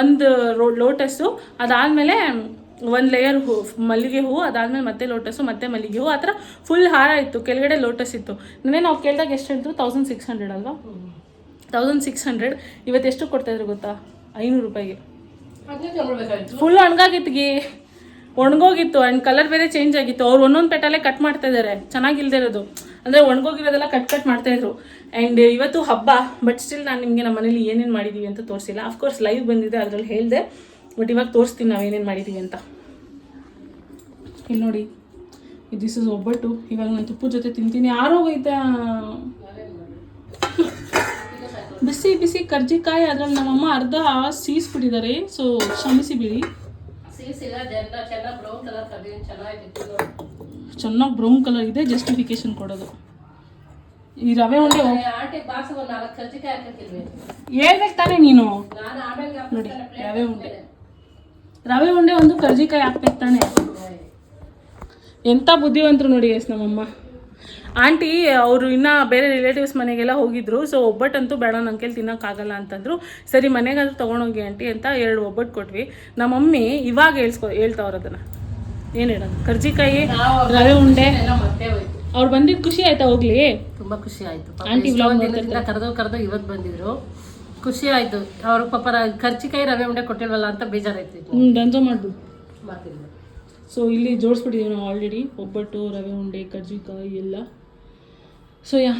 B: ಒಂದು ರೋ ಲೋಟಸ್ಸು ಅದಾದಮೇಲೆ ಒಂದು ಲೇಯರ್ ಹೂ ಮಲ್ಲಿಗೆ ಹೂವು ಅದಾದಮೇಲೆ ಮತ್ತೆ ಲೋಟಸ್ಸು ಮತ್ತೆ ಮಲ್ಲಿಗೆ ಹೂವು ಆ ಥರ ಫುಲ್ ಹಾರ ಇತ್ತು ಕೆಳಗಡೆ ಲೋಟಸ್ ಇತ್ತು. ನಿನ್ನೆ ನಾವು ಕೇಳಿದಾಗ ಎಷ್ಟು ಹೇಳಿದ್ರು ತೌಸಂಡ್ ಸಿಕ್ಸ್ ಹಂಡ್ರೆಡ್ ಅಲ್ವಾ? ತೌಸಂಡ್ ಸಿಕ್ಸ್ ಹಂಡ್ರೆಡ್ ಇವತ್ತು ಎಷ್ಟು ಕೊಡ್ತಾಯಿದ್ರು ಗೊತ್ತಾ? ಐನೂರು ರೂಪಾಯಿಗೆ. ಫುಲ್ ಒಣಗಾಗಿತ್ಗಿ ಒಣಗೋಗಿತ್ತು ಆ್ಯಂಡ್ ಕಲರ್ ಬೇರೆ ಚೇಂಜ್ ಆಗಿತ್ತು. ಅವ್ರು ಒಂದೊಂದು ಪೆಟಲ್ಲೇ ಕಟ್ ಮಾಡ್ತಾ ಇದ್ದಾರೆ ಚೆನ್ನಾಗಿಲ್ದೇ ಇರೋದು. ಅಂದರೆ ಒಣಗೋಗಿರೋದೆಲ್ಲ ಕಟ್ ಕಟ್ ಮಾಡ್ತಾ ಇದ್ರು. ಆ್ಯಂಡ್ ಇವತ್ತು ಹಬ್ಬ ಬಟ್ ಸ್ಟಿಲ್ ನಾನು ನಿಮಗೆ ನಮ್ಮ ಮನೇಲಿ ಏನೇನು ಮಾಡಿದ್ದೀವಿ ಅಂತ ತೋರಿಸಿಲ್ಲ. ಅಫ್ಕೋರ್ಸ್ ಲೈವ್ ಬಂದಿದೆ, ಅದರಲ್ಲಿ ಹೇಳಿದೆ. ಬಟ್ ಇವಾಗ ತೋರಿಸ್ತೀನಿ ನಾವು ಏನೇನು ಮಾಡಿದ್ದೀವಿ ಅಂತ. ಇಲ್ಲಿ ನೋಡಿ. ದಿಸ್ ಇಸ್ ಒಬ್ಬಟ್ಟು. ಇವಾಗ ನಾನು ತುಪ್ಪದ ಜೊತೆ ತಿಂತೀನಿ. ಆರೋಗೈತೆ ಬಿಸಿ ಬಿಸಿ ಕರ್ಜಿಕಾಯಿ, ಅದ್ರಲ್ಲಿ ನಮ್ಮಮ್ಮ ಅರ್ಧ ಸೀಸ್ಬಿಟ್ಟಿದ್ದಾರೆ. ಸೊ ಕ್ಷಮಿಸಿ ಬಿಡಿ.
A: ಚೆನ್ನಾಗಿ ಬ್ರೌನ್ ಕಲರ್
B: ಇದೆ ಜಸ್ಟಿಫಿಕೇಶನ್ ಕೊಡೋದು. ಈ ರವೆ ಉಂಡೆ ಹೇಳ್ಬೇಕು ತಾನೇ ನೀನು. ನೋಡಿ ರವೆ ಉಂಡೆ. ರವೆ ಉಂಡೆ ಒಂದು ಕರ್ಜಿಕಾಯಿ ಹಾಕ್ಬೇಕು ತಾನೆ? ಎಂಥ ಬುದ್ಧಿವಂತರು ನೋಡಿ ಎಸ್ ನಮ್ಮಮ್ಮ. ಆಂಟಿ ಅವರು ಇನ್ನೂ ಬೇರೆ ರಿಲೇಟಿವ್ಸ್ ಮನೆಗೆಲ್ಲ ಹೋಗಿದ್ರು ಸೊ ಒಬ್ಬಟ್ಟಂತೂ ಬೇಡ ನನ್ನ ಕೈಲಿ ತಿನ್ನೋಕ್ಕಾಗಲ್ಲ ಅಂತಂದ್ರು ಸರಿ ಮನೆಗಾದ್ರೂ ತೊಗೊಂಡೋಗಿ ಆಂಟಿ ಅಂತ ಎರಡು ಒಬ್ಬಟ್ಟು ಕೊಟ್ವಿ. ನಮ್ಮ ಮಮ್ಮಿ ಇವಾಗ ಹೇಳ್ಸ್ಕೊ ಹೇಳ್ತಾವ್ರ ಅದನ್ನು. ಏನು ಹೇಳೋದು? ಕರ್ಜಿಕಾಯಿ ರವೆ ಉಂಡೆ. ಅವ್ರು ಬಂದಿದ್ದು ಖುಷಿ ಆಯ್ತಾ ಹೋಗ್ಲಿ?
A: ತುಂಬಾ ಖುಷಿ ಆಯ್ತು. ಆಂಟಿ ಕರೆದು ಕರೆದು ಇವತ್ತು ಬಂದಿದ್ರು. ಖುಷಿ ಆಯ್ತು. ಅವ್ರ ಪಾಪ ಕರ್ಜಿಕಾಯಿ ರವೆ ಉಂಡೆ ಕೊಟ್ಟಿಲ್ವಲ್ಲ ಅಂತ ಬೇಜಾರಾಯ್ತು.
B: ಹ್ಞೂ ದಂಜೋ ಮಾಡ್ದು
A: ಮಾಡ್ತಿದ್ರು
B: ಸೊ ಇಲ್ಲಿ ಜೋಡಿಸ್ಬಿಟ್ಟಿದ್ದೀವಿ ನಾವು ಆಲ್ರೆಡಿ ಒಬ್ಬಟ್ಟು ರವೆ ಉಂಡೆ ಕರ್ಜಿಕಾಯಿ ಎಲ್ಲ. ಸೊ ಯಾ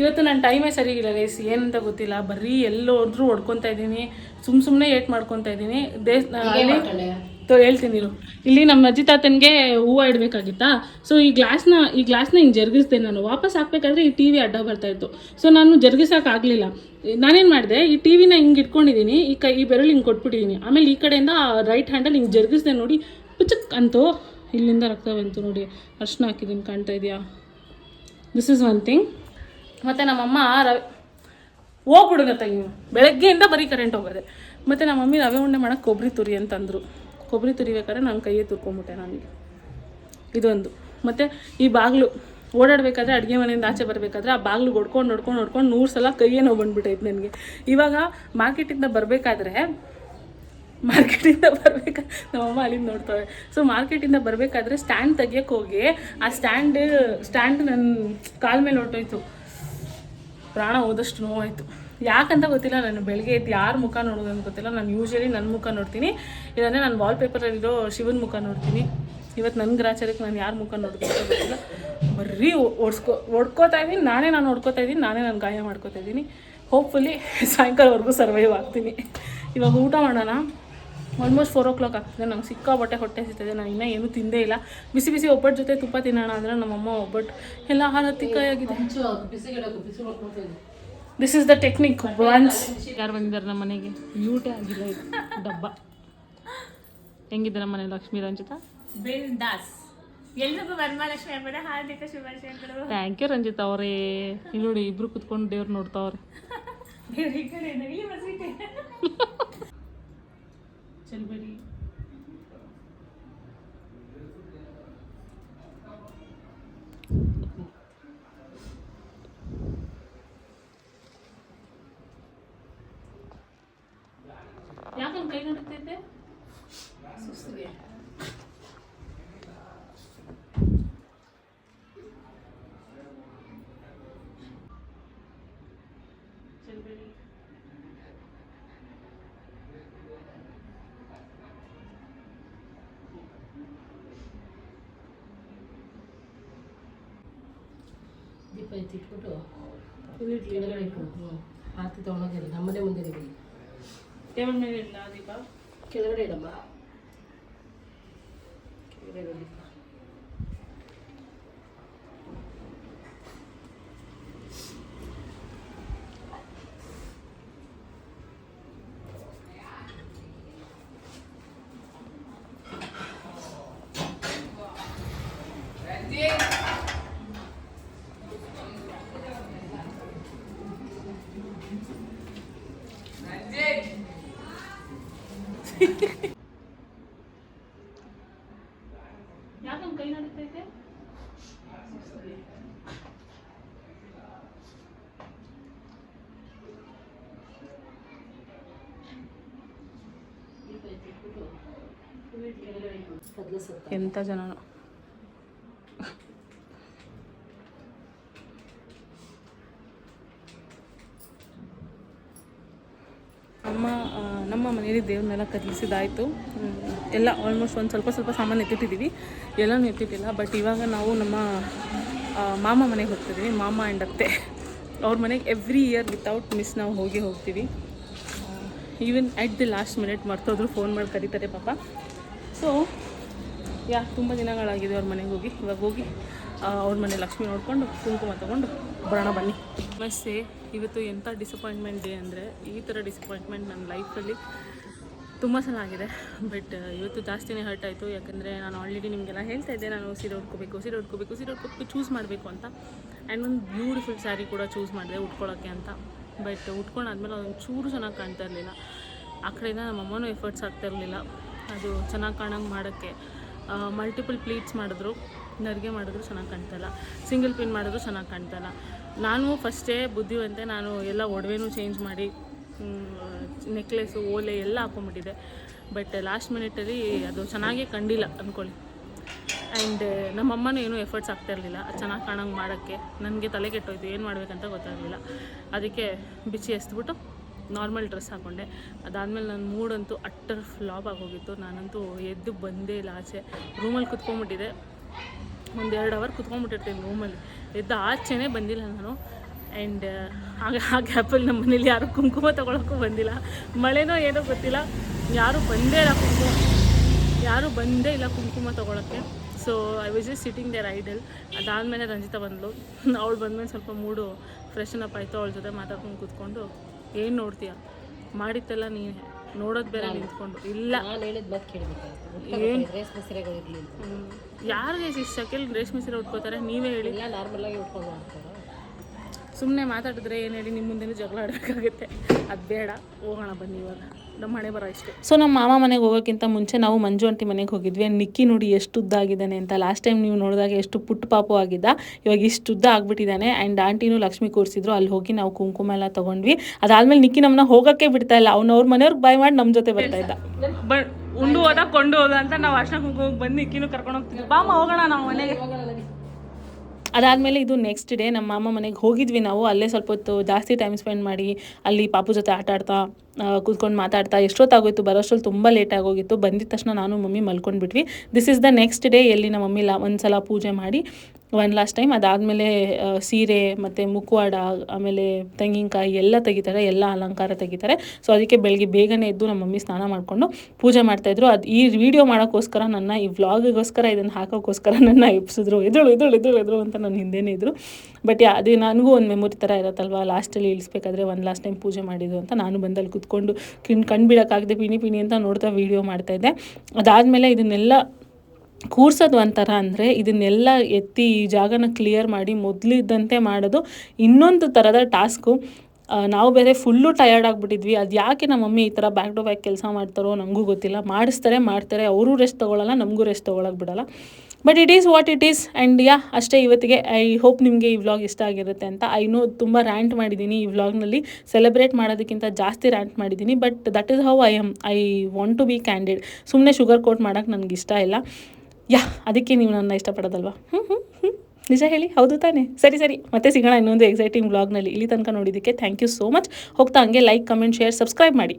B: ಇವತ್ತು ನನ್ನ ಟೈಮೇ ಸರಿಗಿಲ್ಲ ರೇಸ್ ಏನಂತ ಗೊತ್ತಿಲ್ಲ. ಬರೀ ಎಲ್ಲೋದ್ರೂ ಹೊಡ್ಕೊತಾ ಇದ್ದೀನಿ. ಸುಮ್ಮ ಸುಮ್ಮನೆ ಏಟ್ ಮಾಡ್ಕೊತಾ ಇದ್ದೀನಿ. ದೇಶ ಹೇಳ್ತೀನಿ. ಇಲ್ಲಿ ನಮ್ಮ ಅಜ್ಜಿ ತಾತನಿಗೆ ಹೂವು ಇಡಬೇಕಾಗಿತ್ತಾ? ಸೊ ಈ ಗ್ಲಾಸ್ನ ಈ ಗ್ಲಾಸ್ನ ಹಿಂಗೆ ಜರುಗಿಸ್ದೆ ನಾನು. ವಾಪಸ್ ಹಾಕ್ಬೇಕಾದ್ರೆ ಈ ಟಿ ವಿ ಅಡ್ಡ ಬರ್ತಾಯಿತ್ತು ಸೊ ನಾನು ಜರುಗಿಸೋಕ್ಕಾಗಲಿಲ್ಲ ನಾನೇನು ಮಾಡಿದೆ? ಈ ಟಿ ವಿನ ಹಿಂಗೆ ಇಟ್ಕೊಂಡಿದ್ದೀನಿ ಈ ಕೈ ಈ ಬೆರಳು ಹಿಂಗೆ ಕೊಟ್ಬಿಟ್ಟಿದ್ದೀನಿ ಆಮೇಲೆ ಈ ಕಡೆಯಿಂದ ರೈಟ್ ಹ್ಯಾಂಡಲ್ ಹಿಂಗೆ ಜರುಗಿಸ್ದೆ ನೋಡಿ. ಪುಚಕ್ ಅಂತೂ ಇಲ್ಲಿಂದ ರಕ್ತ ಬಂತು ನೋಡಿ. ಅರ್ಶನ ಹಾಕಿದ್ದೀನಿ ಕಾಣ್ತಾ ಇದೆಯಾ? ದಿಸ್ ಇಸ್ ಒನ್ ಥಿಂಗ್ ಮತ್ತು ನಮ್ಮಮ್ಮ ರವೆ ಹೋಗ್ಬಿಡುಗ ತಂಗಿ. ಬೆಳಗ್ಗೆಯಿಂದ ಬರೀ ಕರೆಂಟ್ ಹೋಗೋದೆ. ಮತ್ತು ನಮ್ಮ ಮಮ್ಮಿ ರವೆ ಉಂಡೆ ಮಾಡೋಕೆ ಕೊಬ್ಬರಿ ತುರಿ ಅಂತಂದರು. ಕೊಬ್ಬರಿ ತುರಿಬೇಕಾದ್ರೆ ನಾನು ಕೈಯೇ ತುರ್ಕೊಂಬಿಟ್ಟೆ ನನಗೆ. ಇದೊಂದು. ಮತ್ತು ಈ ಬಾಗಿಲು ಓಡಾಡಬೇಕಾದ್ರೆ ಅಡುಗೆ ಮನೆಯಿಂದ ಆಚೆ ಬರಬೇಕಾದ್ರೆ ಆ ಬಾಗಿಲು ಹೊಡ್ಕೊಂಡು ನೋಡ್ಕೊಂಡು ನೋಡ್ಕೊಂಡು ನೂರು ಸಲ ಕೈಯೇ ನೋವು ಬಂದುಬಿಟ್ಟೈತೆ ನನಗೆ. ಇವಾಗ ಮಾರ್ಕೆಟಿಂದ ಬರಬೇಕಾದ್ರೆ ಮಾರ್ಕೆಟಿಂದ ಬರ್ಬೇಕಾ ನಮ್ಮಮ್ಮ ಅಲ್ಲಿಂದ ನೋಡ್ತಾವೆ ಸೊ ಮಾರ್ಕೆಟಿಂದ ಬರಬೇಕಾದ್ರೆ ಸ್ಟ್ಯಾಂಡ್ ತೆಗಿಯಕ್ಕೆ ಹೋಗಿ, ಆ ಸ್ಟ್ಯಾಂಡ್ ಸ್ಟ್ಯಾಂಡ್ ನನ್ನ ಕಾಲ್ ಮೇಲೆ ಹೊರ್ಟೋಯ್ತು. ಪ್ರಾಣ ಹೋದಷ್ಟು ನೋವಾಯಿತು. ಯಾಕಂತ ಗೊತ್ತಿಲ್ಲ, ನಾನು ಬೆಳಗ್ಗೆ ಎದ್ದು ಯಾರ ಮುಖ ನೋಡೋದು ಅಂತ ಗೊತ್ತಿಲ್ಲ. ನಾನು ಯೂಶ್ವಲಿ ನನ್ನ ಮುಖ ನೋಡ್ತೀನಿ. ಇಲ್ಲಾಂದರೆ ನಾನು ವಾಲ್ಪೇಪರಲ್ಲಿರೋ ಶಿವನ ಮುಖ ನೋಡ್ತೀನಿ. ಇವತ್ತು ನನ್ನ ಗ್ರಾಚಾರಕ್ಕೆ ನಾನು ಯಾರ ಮುಖ ಅಂತ ಗೊತ್ತಿಲ್ಲ. ಬರೀ ಓಡಿಸ್ಕೊ ಹೊಡ್ಕೋತಾ ಇದ್ದೀನಿ. ನಾನೇ ನಾನು ಹೊಡ್ಕೋತಾ ಇದ್ದೀನಿ. ನಾನೇ ನಾನು ಗಾಯ ಮಾಡ್ಕೋತಾ ಇದ್ದೀನಿ. ಹೋಪ್ಫುಲಿ ಸಾಯಂಕಾಲವರೆಗೂ ಸರ್ವೈವ್ ಆಗ್ತೀನಿ. ಇವಾಗ ಊಟ ಮಾಡೋಣ? ಆಲ್ಮೋಸ್ಟ್ ಫೋರ್ ಓ ಕ್ಲಾಕ್ ಆಗ್ತದೆ ನಂಗೆ ಸಿಕ್ಕಾಬಟ್ಟೆ ಹೊಟ್ಟೆ ಸಿಗ್ತದೆ ನಾನು ಇನ್ನೂ ಏನೂ ತಿಂದೇ ಇಲ್ಲ. ಬಿಸಿ ಬಿಸಿ ಒಬ್ಬಟ್ಟು ಜೊತೆ ತುಪ್ಪ ತಿನ್ನೋಣ ಅಂದರೆ ನಮ್ಮಮ್ಮ ಒಬ್ಬಟ್ಟು ಎಲ್ಲ
A: ಇದ್ದೆ.
B: This is the technique once ಯಾರು ಬಂದಿದ್ದಾರೆ ನಮ್ಮ ಮನೆಗೆ? ಯೂಟೇ ಆಗಿಲ್ಲ ಇದು ಡಬ್ಬ. ಹೆಂಗಿದೆ ನಮ್ಮ ಮನೆ ಲಕ್ಷ್ಮೀ ರಂಜಿತಾ?
D: ಬಿಂದಾಸ್ ಎಲ್ರಿಗೂ ವರಮಹಾಲಕ್ಷ್ಮಿ ಹಬ್ಬದ ಹಾರ್ದಿಕ ಶುಭಾಶಯಗಳು
B: ಥ್ಯಾಂಕ್ ಯು ರಂಜಿತಾ ಅವರೇ. ಇಲ್ಲಿ ನೋಡಿ ಇಬ್ರು ಕುತ್ಕೊಂಡು ದೇವ್ರು ನೋಡ್ತಾವ್ರೆ.
D: ದೇವ್ರ ಈ ಕಡೆ ನವಿಲಿ ಮಸೀತೆ
B: ಚಲ್ಬೇಡಿ ಯಾಕಂದ್ರೆ ಕೈ
A: ದೀಪ ಎತ್ತಿಟ್ಬಿಟ್ಟು
B: ಇಲ್ಲಿಡ್ಲಿ
A: ಕೆಳಗಡೆ ಇಟ್ಬಿಡು. ಹ್ಞೂ ಆರತಿ ತೊಗೊಂಡೋಗಿಲ್ಲ ನಮ್ಮನೆ ಮುಂದೆ ಬಿಡಿ.
B: ಟೇಬಲ್ ಮೇಲೆ ಇಲ್ಲ ದೀಪ?
A: ಕೆಳಗಡೆ ಇಡಮ್ಮ. ಕೆಳಗಡೆ ದೀಪ
B: ಯಾಕಂದ್ರೆ ಕೈ ನಡುತ್ತೈತೆ
A: ದೀಪ ಎತ್ತಿಟ್ಬಿಟ್ಟು ಕೆಳಗಡೆ ಇಟ್ಬಿಡು ಕದ್ಲು ಸತ್ತ
B: ಎಂಥ ಜನನು ನಮ್ಮ ಆ, ನಮ್ಮ ಮನೆಯಲ್ಲಿ ದೇವ್ರನ್ನೆಲ್ಲ ಕದಲಿಸಿದಾಯಿತು. ಎಲ್ಲ ಆಲ್ಮೋಸ್ಟ್ ಒಂದು ಸ್ವಲ್ಪ ಸ್ವಲ್ಪ ಸಾಮಾನು ಎತ್ತಿಟ್ಟಿದ್ದೀವಿ ಎಲ್ಲನೂ ಎತ್ತಿಟ್ಟಿಲ್ಲ ಬಟ್ ಇವಾಗ ನಾವು ನಮ್ಮ ಮಾಮ ಮನೆಗೆ ಹೋಗ್ತಿದ್ದೀವಿ ಮಾಮ ಆ್ಯಂಡ್ ಅತ್ತೆ. ಅವ್ರ ಮನೆಗೆ ಎವ್ರಿ ಇಯರ್ ವಿತೌಟ್ ಮಿಸ್ ನಾವು ಹೋಗಿ ಹೋಗ್ತೀವಿ. Even at the last minute ಮರ್ತೋದ್ರು phone ಮಾಡಿ ಕರೀತಾರೆ ಪಾಪ. ಸೊ ಯಾ, ತುಂಬ ದಿನಗಳಾಗಿದೆ ಅವ್ರ ಮನೆಗೆ ಹೋಗಿ. ಇವಾಗ ಹೋಗಿ ಅವ್ರ ಮನೆ ಲಕ್ಷ್ಮಿ ನೋಡಿಕೊಂಡು, ಕುಂಕುಮ ತೊಗೊಂಡು ಬರೋಣ ಬನ್ನಿ. ನಮಸ್ತೆ. ಇವತ್ತು ಎಂಥ ಡಿಸಪಾಯಿಂಟ್ಮೆಂಟ್ ಡೇ ಅಂದರೆ ಈ ಥರ ಡಿಸಪಾಯಿಂಟ್ಮೆಂಟ್ ನನ್ನ ಲೈಫಲ್ಲಿ ತುಂಬ ಸಲ ಆಗಿದೆ ಬಟ್ ಇವತ್ತು ಜಾಸ್ತಿನೇ ಹರ್ಟ್ ಆಯಿತು. ಯಾಕಂದರೆ ನಾನು ಆಲ್ರೆಡಿ ನಿಮಗೆಲ್ಲ ಹೇಳ್ತಾ ಇದ್ದೆ, ನಾನು ಸೀರೆ ಉಟ್ಕೋಬೇಕು ಸೀರೆ ಉಟ್ಕೋಬೇಕು ಸೀರೆ ಉಟ್ಕೋಬೇಕು ಚೂಸ್ ಮಾಡಬೇಕು ಅಂತ. ಆ್ಯಂಡ್ ಒಂದು ಬ್ಯೂಟಿಫುಲ್ ಸ್ಯಾರಿ ಕೂಡ ಚೂಸ್ ಮಾಡಿದೆ ಉಟ್ಕೊಳ್ಳೋಕ್ಕೆ ಅಂತ. ಬಟ್ ಉಟ್ಕೊಂಡಾದ್ಮೇಲೆ ಅದೊಂದು ಚೂರು ಚೆನ್ನಾಗಿ ಕಾಣ್ತಾ ಇರಲಿಲ್ಲ. ಆ ಕಡೆಯಿಂದ ನಮ್ಮ ಅಮ್ಮನೂ ಎಫರ್ಟ್ಸ್ ಆಗ್ತಾ ಇರಲಿಲ್ಲ. ಅದು ಚೆನ್ನಾಗಿ ಕಾಣಂಗೆ ಮಾಡೋಕ್ಕೆ ಮಲ್ಟಿಪಲ್ ಪ್ಲೀಟ್ಸ್ ಮಾಡಿದ್ರು, ನರಿಗೆ ಮಾಡಿದ್ರು ಚೆನ್ನಾಗಿ ಕಾಣ್ತಾಯಿಲ್ಲ ಸಿಂಗಲ್ ಪಿನ್ ಮಾಡಿದ್ರು ಚೆನ್ನಾಗಿ ಕಾಣ್ತಾಯಿಲ್ಲ ನಾನು ಫಸ್ಟೇ ಬುದ್ಧಿವಂತೆ, ನಾನು ಎಲ್ಲ ಒಡವೆನೂ ಚೇಂಜ್ ಮಾಡಿ ನೆಕ್ಲೆಸು ಓಲೆ ಎಲ್ಲ ಹಾಕೊಂಡ್ಬಿಟ್ಟಿದೆ. ಬಟ್ ಲಾಸ್ಟ್ ಮಿನಿಟಲ್ಲಿ ಅದು ಚೆನ್ನಾಗೇ ಕಂಡಿಲ್ಲ ಅಂದ್ಕೊಳ್ಳಿ ಆ್ಯಂಡ್ ನಮ್ಮಮ್ಮನೂ ಏನೂ ಎಫರ್ಟ್ಸ್ ಆಗ್ತಾ ಇರಲಿಲ್ಲ. ಚೆನ್ನಾಗಿ ಕಾಣಂಗೆ ಮಾಡೋಕ್ಕೆ. ನನಗೆ ತಲೆ ಕೆಟ್ಟೋಯ್ತು. ಏನು ಮಾಡಬೇಕಂತ ಗೊತ್ತಾಗಲಿಲ್ಲ. ಅದಕ್ಕೆ ಬಿಚ್ಚಿ ಎಸ್ದ್ಬಿಟ್ಟು ನಾರ್ಮಲ್ ಡ್ರೆಸ್ ಹಾಕ್ಕೊಂಡೆ ಅದಾದಮೇಲೆ ನನ್ನ ಮೂಡಂತೂ ಅಟ್ಟರ್ ಫ್ಲಾಪ್ ಆಗೋಗಿತ್ತು. ನಾನಂತೂ ಎದ್ದು ಬಂದೇ ಇಲ್ಲ ಆಚೆ. ರೂಮಲ್ಲಿ ಕುತ್ಕೊಂಡ್ಬಿಟ್ಟಿದೆ ಒಂದು ಎರಡು ಅವರ್ ಕುತ್ಕೊಂಡ್ಬಿಟ್ಟಿರ್ತೀನಿ ರೂಮಲ್ಲಿ ಎದ್ದು ಆಚೆನೇ ಬಂದಿಲ್ಲ ನಾನು. ಆ್ಯಂಡ್ ಆಗ ಆ ಗ್ಯಾಪಲ್ಲಿ ನಮ್ಮ ಮನೇಲಿ ಯಾರೂ ಕುಂಕುಮ ತೊಗೊಳಕ್ಕೂ ಬಂದಿಲ್ಲ. ಮಳೆನೋ ಏನೋ ಗೊತ್ತಿಲ್ಲ. ಯಾರೂ ಬಂದೇ ಇಲ್ಲ ಕುಂಕುಮ. ಯಾರೂ ಬಂದೇ ಇಲ್ಲ ಕುಂಕುಮ ತೊಗೊಳಕ್ಕೆ. So I was just sitting there idle ಅದಾದಮೇಲೆ ರಂಜಿತಾ ಬಂದಳು ಅವಳು ಬಂದಮೇಲೆ ಸ್ವಲ್ಪ ಮೂಡು ಫ್ರೆಶನ್ ಅಪ್ ಆಯಿತು. ಅವಳ ಜೊತೆ ಮಾತಾಡ್ಕೊಂಡು ಕೂತ್ಕೊಂಡು ಏನು ನೋಡ್ತೀಯ? ಮಾಡಿದ್ದೆಲ್ಲ ನೀನೇ. ನೋಡೋದು ಬೇರೆ ನಿಂತ್ಕೊಂಡು. ಇಲ್ಲ. ಯಾರಿಗೆ ಇಷ್ಟು ಶಕೆಲ್ ರೇಷ್ಮೆ ಸೀರೆ ಉಟ್ಕೋತಾರೆ ನೀವೇ ಹೇಳಿ.
A: ನಾರ್ಮಲ್ ಆಗಿ ಉಟ್ಕೊಂಡು
B: ಸುಮ್ಮನೆ ಮಾತಾಡಿದ್ರೆ ಏನು ಹೇಳಿ ನಿಮ್ಮ ಮುಂದೆ ಜಗಳ ಆಡೋಕ್ಕಾಗುತ್ತೆ. ಅದು ಬೇಡ. ಹೋಗೋಣ ಬನ್ನಿ ಇವಾಗ. ನಮ್ಮ ಮನೆ ಬರೋ ಇಷ್ಟೇ ಸೊ ನಮ್ಮ ಮಾಮ ಮನೆಗೆ ಹೋಗೋಕ್ಕಿಂತ ಮುಂಚೆ ನಾವು ಮಂಜು ಆಂಟಿ ಮನೆಗೆ ಹೋಗಿದ್ವಿ. ನಿಕ್ಕಿ ನೋಡಿ ಎಷ್ಟು ಉದ್ದ ಆಗಿದ್ದಾನೆ ಅಂತ ಲಾಸ್ಟ್ ಟೈಮ್ ನೀವು ನೋಡಿದಾಗ ಎಷ್ಟು ಪುಟ್ಟ ಪಾಪು ಆಗಿದ್ದ. ಇವಾಗ ಇಷ್ಟು ಉದ್ದ ಆಗಿಬಿಟ್ಟಿದ್ದಾನೆ. ಆ್ಯಂಡ್ ಆಂಟಿನೂ ಲಕ್ಷ್ಮಿ ಕೂರಿಸಿದ್ರು. ಅಲ್ಲಿ ಹೋಗಿ ನಾವು ಕುಂಕುಮ ಎಲ್ಲ ತೊಗೊಂಡ್ವಿ. ಅದಾದ್ಮೇಲೆ ನಿಕ್ಕಿ ನಮ್ಮನ್ನ ಹೋಗೋಕ್ಕೆ ಬಿಡ್ತಾ ಇಲ್ಲ. ಅವ್ನು ಅವ್ರ ಮನೆಯವ್ರಿಗೆ ಬಾಯ್ ಮಾಡಿ ನಮ್ಮ ಜೊತೆ ಬರ್ತಾ ಇದ್ದ. ಬಟ್ ಉಂಡು ಹೋದ ಕೊಂಡು ಹೋದ ಅಂತ ನಾವು ಅರ್ಶನ ಕುಂಕುಮ ಬಂದು ನಿಕ್ಕಿನೂ ಕರ್ಕೊಂಡು ಹೋಗ್ತೀವಿ ಬಾಮ ಹೋಗೋಣ ನಾವು ಮನೆಗೆ. ಅದಾದಮೇಲೆ ಇದು ನೆಕ್ಸ್ಟ್ ಡೇ ನಮ್ಮ ಮಾಮ ಮನೆಗೆ ಹೋಗಿದ್ವಿ ನಾವು. ಅಲ್ಲೇ ಸ್ವಲ್ಪ ಹೊತ್ತು ಜಾಸ್ತಿ ಟೈಮ್ ಸ್ಪೆಂಡ್ ಮಾಡಿ ಅಲ್ಲಿ ಪಾಪು ಜೊತೆ ಆಟ ಆಡ್ತಾ ಕೂತ್ಕೊಂಡು ಮಾತಾಡ್ತಾ ಎಷ್ಟೊತ್ತಾಗೋಯ್ತು ಬರೋಷ್ಟ್ರಲ್ಲಿ ತುಂಬ ಲೇಟ್ ಆಗೋಗಿತ್ತು. ಬಂದಿದ ತಕ್ಷಣ ನಾನು mummy ಮಲ್ಕೊಂಡ್ಬಿಟ್ವಿ. This is the next day ಎಲ್ಲಿ ನಮ್ಮ ಮಮ್ಮಿ ಲ ಒಂದು ಸಲ ಪೂಜೆ ಮಾಡಿ ಒನ್ ಲಾಸ್ಟ್ ಟೈಮ್ ಅದಾದಮೇಲೆ ಸೀರೆ ಮತ್ತು ಮುಖವಾಡ, ಆಮೇಲೆ ತೆಂಗಿನಕಾಯಿ ಎಲ್ಲ ತೆಗಿತಾರೆ, ಎಲ್ಲ ಅಲಂಕಾರ ತೆಗಿತಾರೆ. ಸೊ ಅದಕ್ಕೆ ಬೆಳಗ್ಗೆ ಬೇಗನೆ ಎದ್ದು ನಮ್ಮ ಮಮ್ಮಿ ಸ್ನಾನ ಮಾಡಿಕೊಂಡು ಪೂಜೆ ಮಾಡ್ತಾಯಿದ್ರು ಅದು, ಈ ವಿಡಿಯೋ ಮಾಡೋಕ್ಕೋಸ್ಕರ ನನ್ನ ಈ ವ್ಲಾಗಿಗೋಸ್ಕರ ಇದನ್ನು ಹಾಕೋಕ್ಕೋಸ್ಕರ ನನ್ನ ಎಬ್ಸಿದ್ರು. ಎದುಳು ಎದುಳು ಎದುಳು ಎದುರು ಅಂತ ನನ್ನ ಹಿಂದೆನೇ ಇದ್ರು. ಬಟ್ ಅದು ನನಗೂ ಒಂದು ಮೆಮೊರಿ ಥರ ಇರುತ್ತಲ್ವ? ಲಾಸ್ಟಲ್ಲಿ ಇಳಿಸ್ಬೇಕಾದ್ರೆ ಒಂದು ಲಾಸ್ಟ್ ಟೈಮ್ ಪೂಜೆ ಮಾಡಿದ್ದು ಅಂತ ನಾನು ಬಂದಲ್ಲಿ ಕುತ್ಕೊಂಡು ಕಿಣ್, ಕಣ್ಣು ಬಿಡೋಕ್ಕಾಗದೆ ಪಿಣಿ ಪಿಣಿ ಅಂತ ನೋಡ್ತಾ ವೀಡಿಯೋ ಮಾಡ್ತಾಯಿದ್ದೆ ಅದಾದಮೇಲೆ ಇದನ್ನೆಲ್ಲ ಕೂರ್ಸೋದು ಒಂಥರ ಅಂದರೆ ಇದನ್ನೆಲ್ಲ ಎತ್ತಿ ಈ ಜಾಗನ ಕ್ಲಿಯರ್ ಮಾಡಿ ಮೊದಲಿದ್ದಂತೆ ಮಾಡೋದು ಇನ್ನೊಂದು ಥರದ ಟಾಸ್ಕು. ನಾವು ಬೇರೆ ಫುಲ್ಲು ಟಯರ್ಡ್ ಆಗಿಬಿಟ್ಟಿದ್ವಿ. ಅದು ಯಾಕೆ ನಮ್ಮ ಮಮ್ಮಿ ಈ ಥರ ಬ್ಯಾಕ್ ಟು ಬ್ಯಾಕ್ ಕೆಲಸ ಮಾಡ್ತಾರೋ ನನಗೂ ಗೊತ್ತಿಲ್ಲ. ಮಾಡಿಸ್ತಾರೆ, ಮಾಡ್ತಾರೆ, ಅವರು ರೆಸ್ಟ್ ತೊಗೊಳಲ್ಲ, ನಮಗೂ ರೆಸ್ಟ್ ತೊಗೊಳಕ್ಕೆ ಬಿಡಲ್ಲ. But it is what it is and yeah ಅಷ್ಟೇ ಇವತ್ತಿಗೆ ಐ ಹೋಪ್ ನಿಮಗೆ ಈ ವ್ಲಾಗ್ ಇಷ್ಟ ಆಗಿರುತ್ತೆ ಅಂತ. ಐ ನೋ ತುಂಬ ರ್ಯಾಂಟ್ ಮಾಡಿದ್ದೀನಿ ಈ ವ್ಲಾಗ್ನಲ್ಲಿ ಸೆಲೆಬ್ರೇಟ್ ಮಾಡೋದಕ್ಕಿಂತ ಜಾಸ್ತಿ ರ್ಯಾಂಟ್ ಮಾಡಿದ್ದೀನಿ. But that is how I am I want to be candid ಸುಮ್ಮನೆ ಶುಗರ್ ಕೋಟ್ ಮಾಡೋಕ್ಕೆ ನನಗೆ ಇಷ್ಟ ಇಲ್ಲ. ಯಾ, ಅದಕ್ಕೆ ನೀವು ನನ್ನ ಇಷ್ಟಪಡೋದಲ್ವಾ? ಹ್ಞೂ ಹ್ಞೂ ನಿಜ ಹೇಳಿ, ಹೌದು ತಾನೆ. ಸರಿ ಸರಿ. ಮತ್ತೆ ಸಿಗೋಣ ಇನ್ನೊಂದು ಎಕ್ಸೈಟಿಂಗ್ ಬ್ಲಾಗ್ನಲ್ಲಿ ಇಲ್ಲಿ ತನಕ ನೋಡಿದ್ದಕ್ಕೆ ಥ್ಯಾಂಕ್ ಯು ಸೋ ಮಚ್ ಹೋಗ್ತಾ ಹಂಗೆ ಲೈಕ್ ಕಮೆಂಟ್ ಶೇರ್ ಸಬ್ಸ್ಕ್ರೈಬ್ ಮಾಡಿ.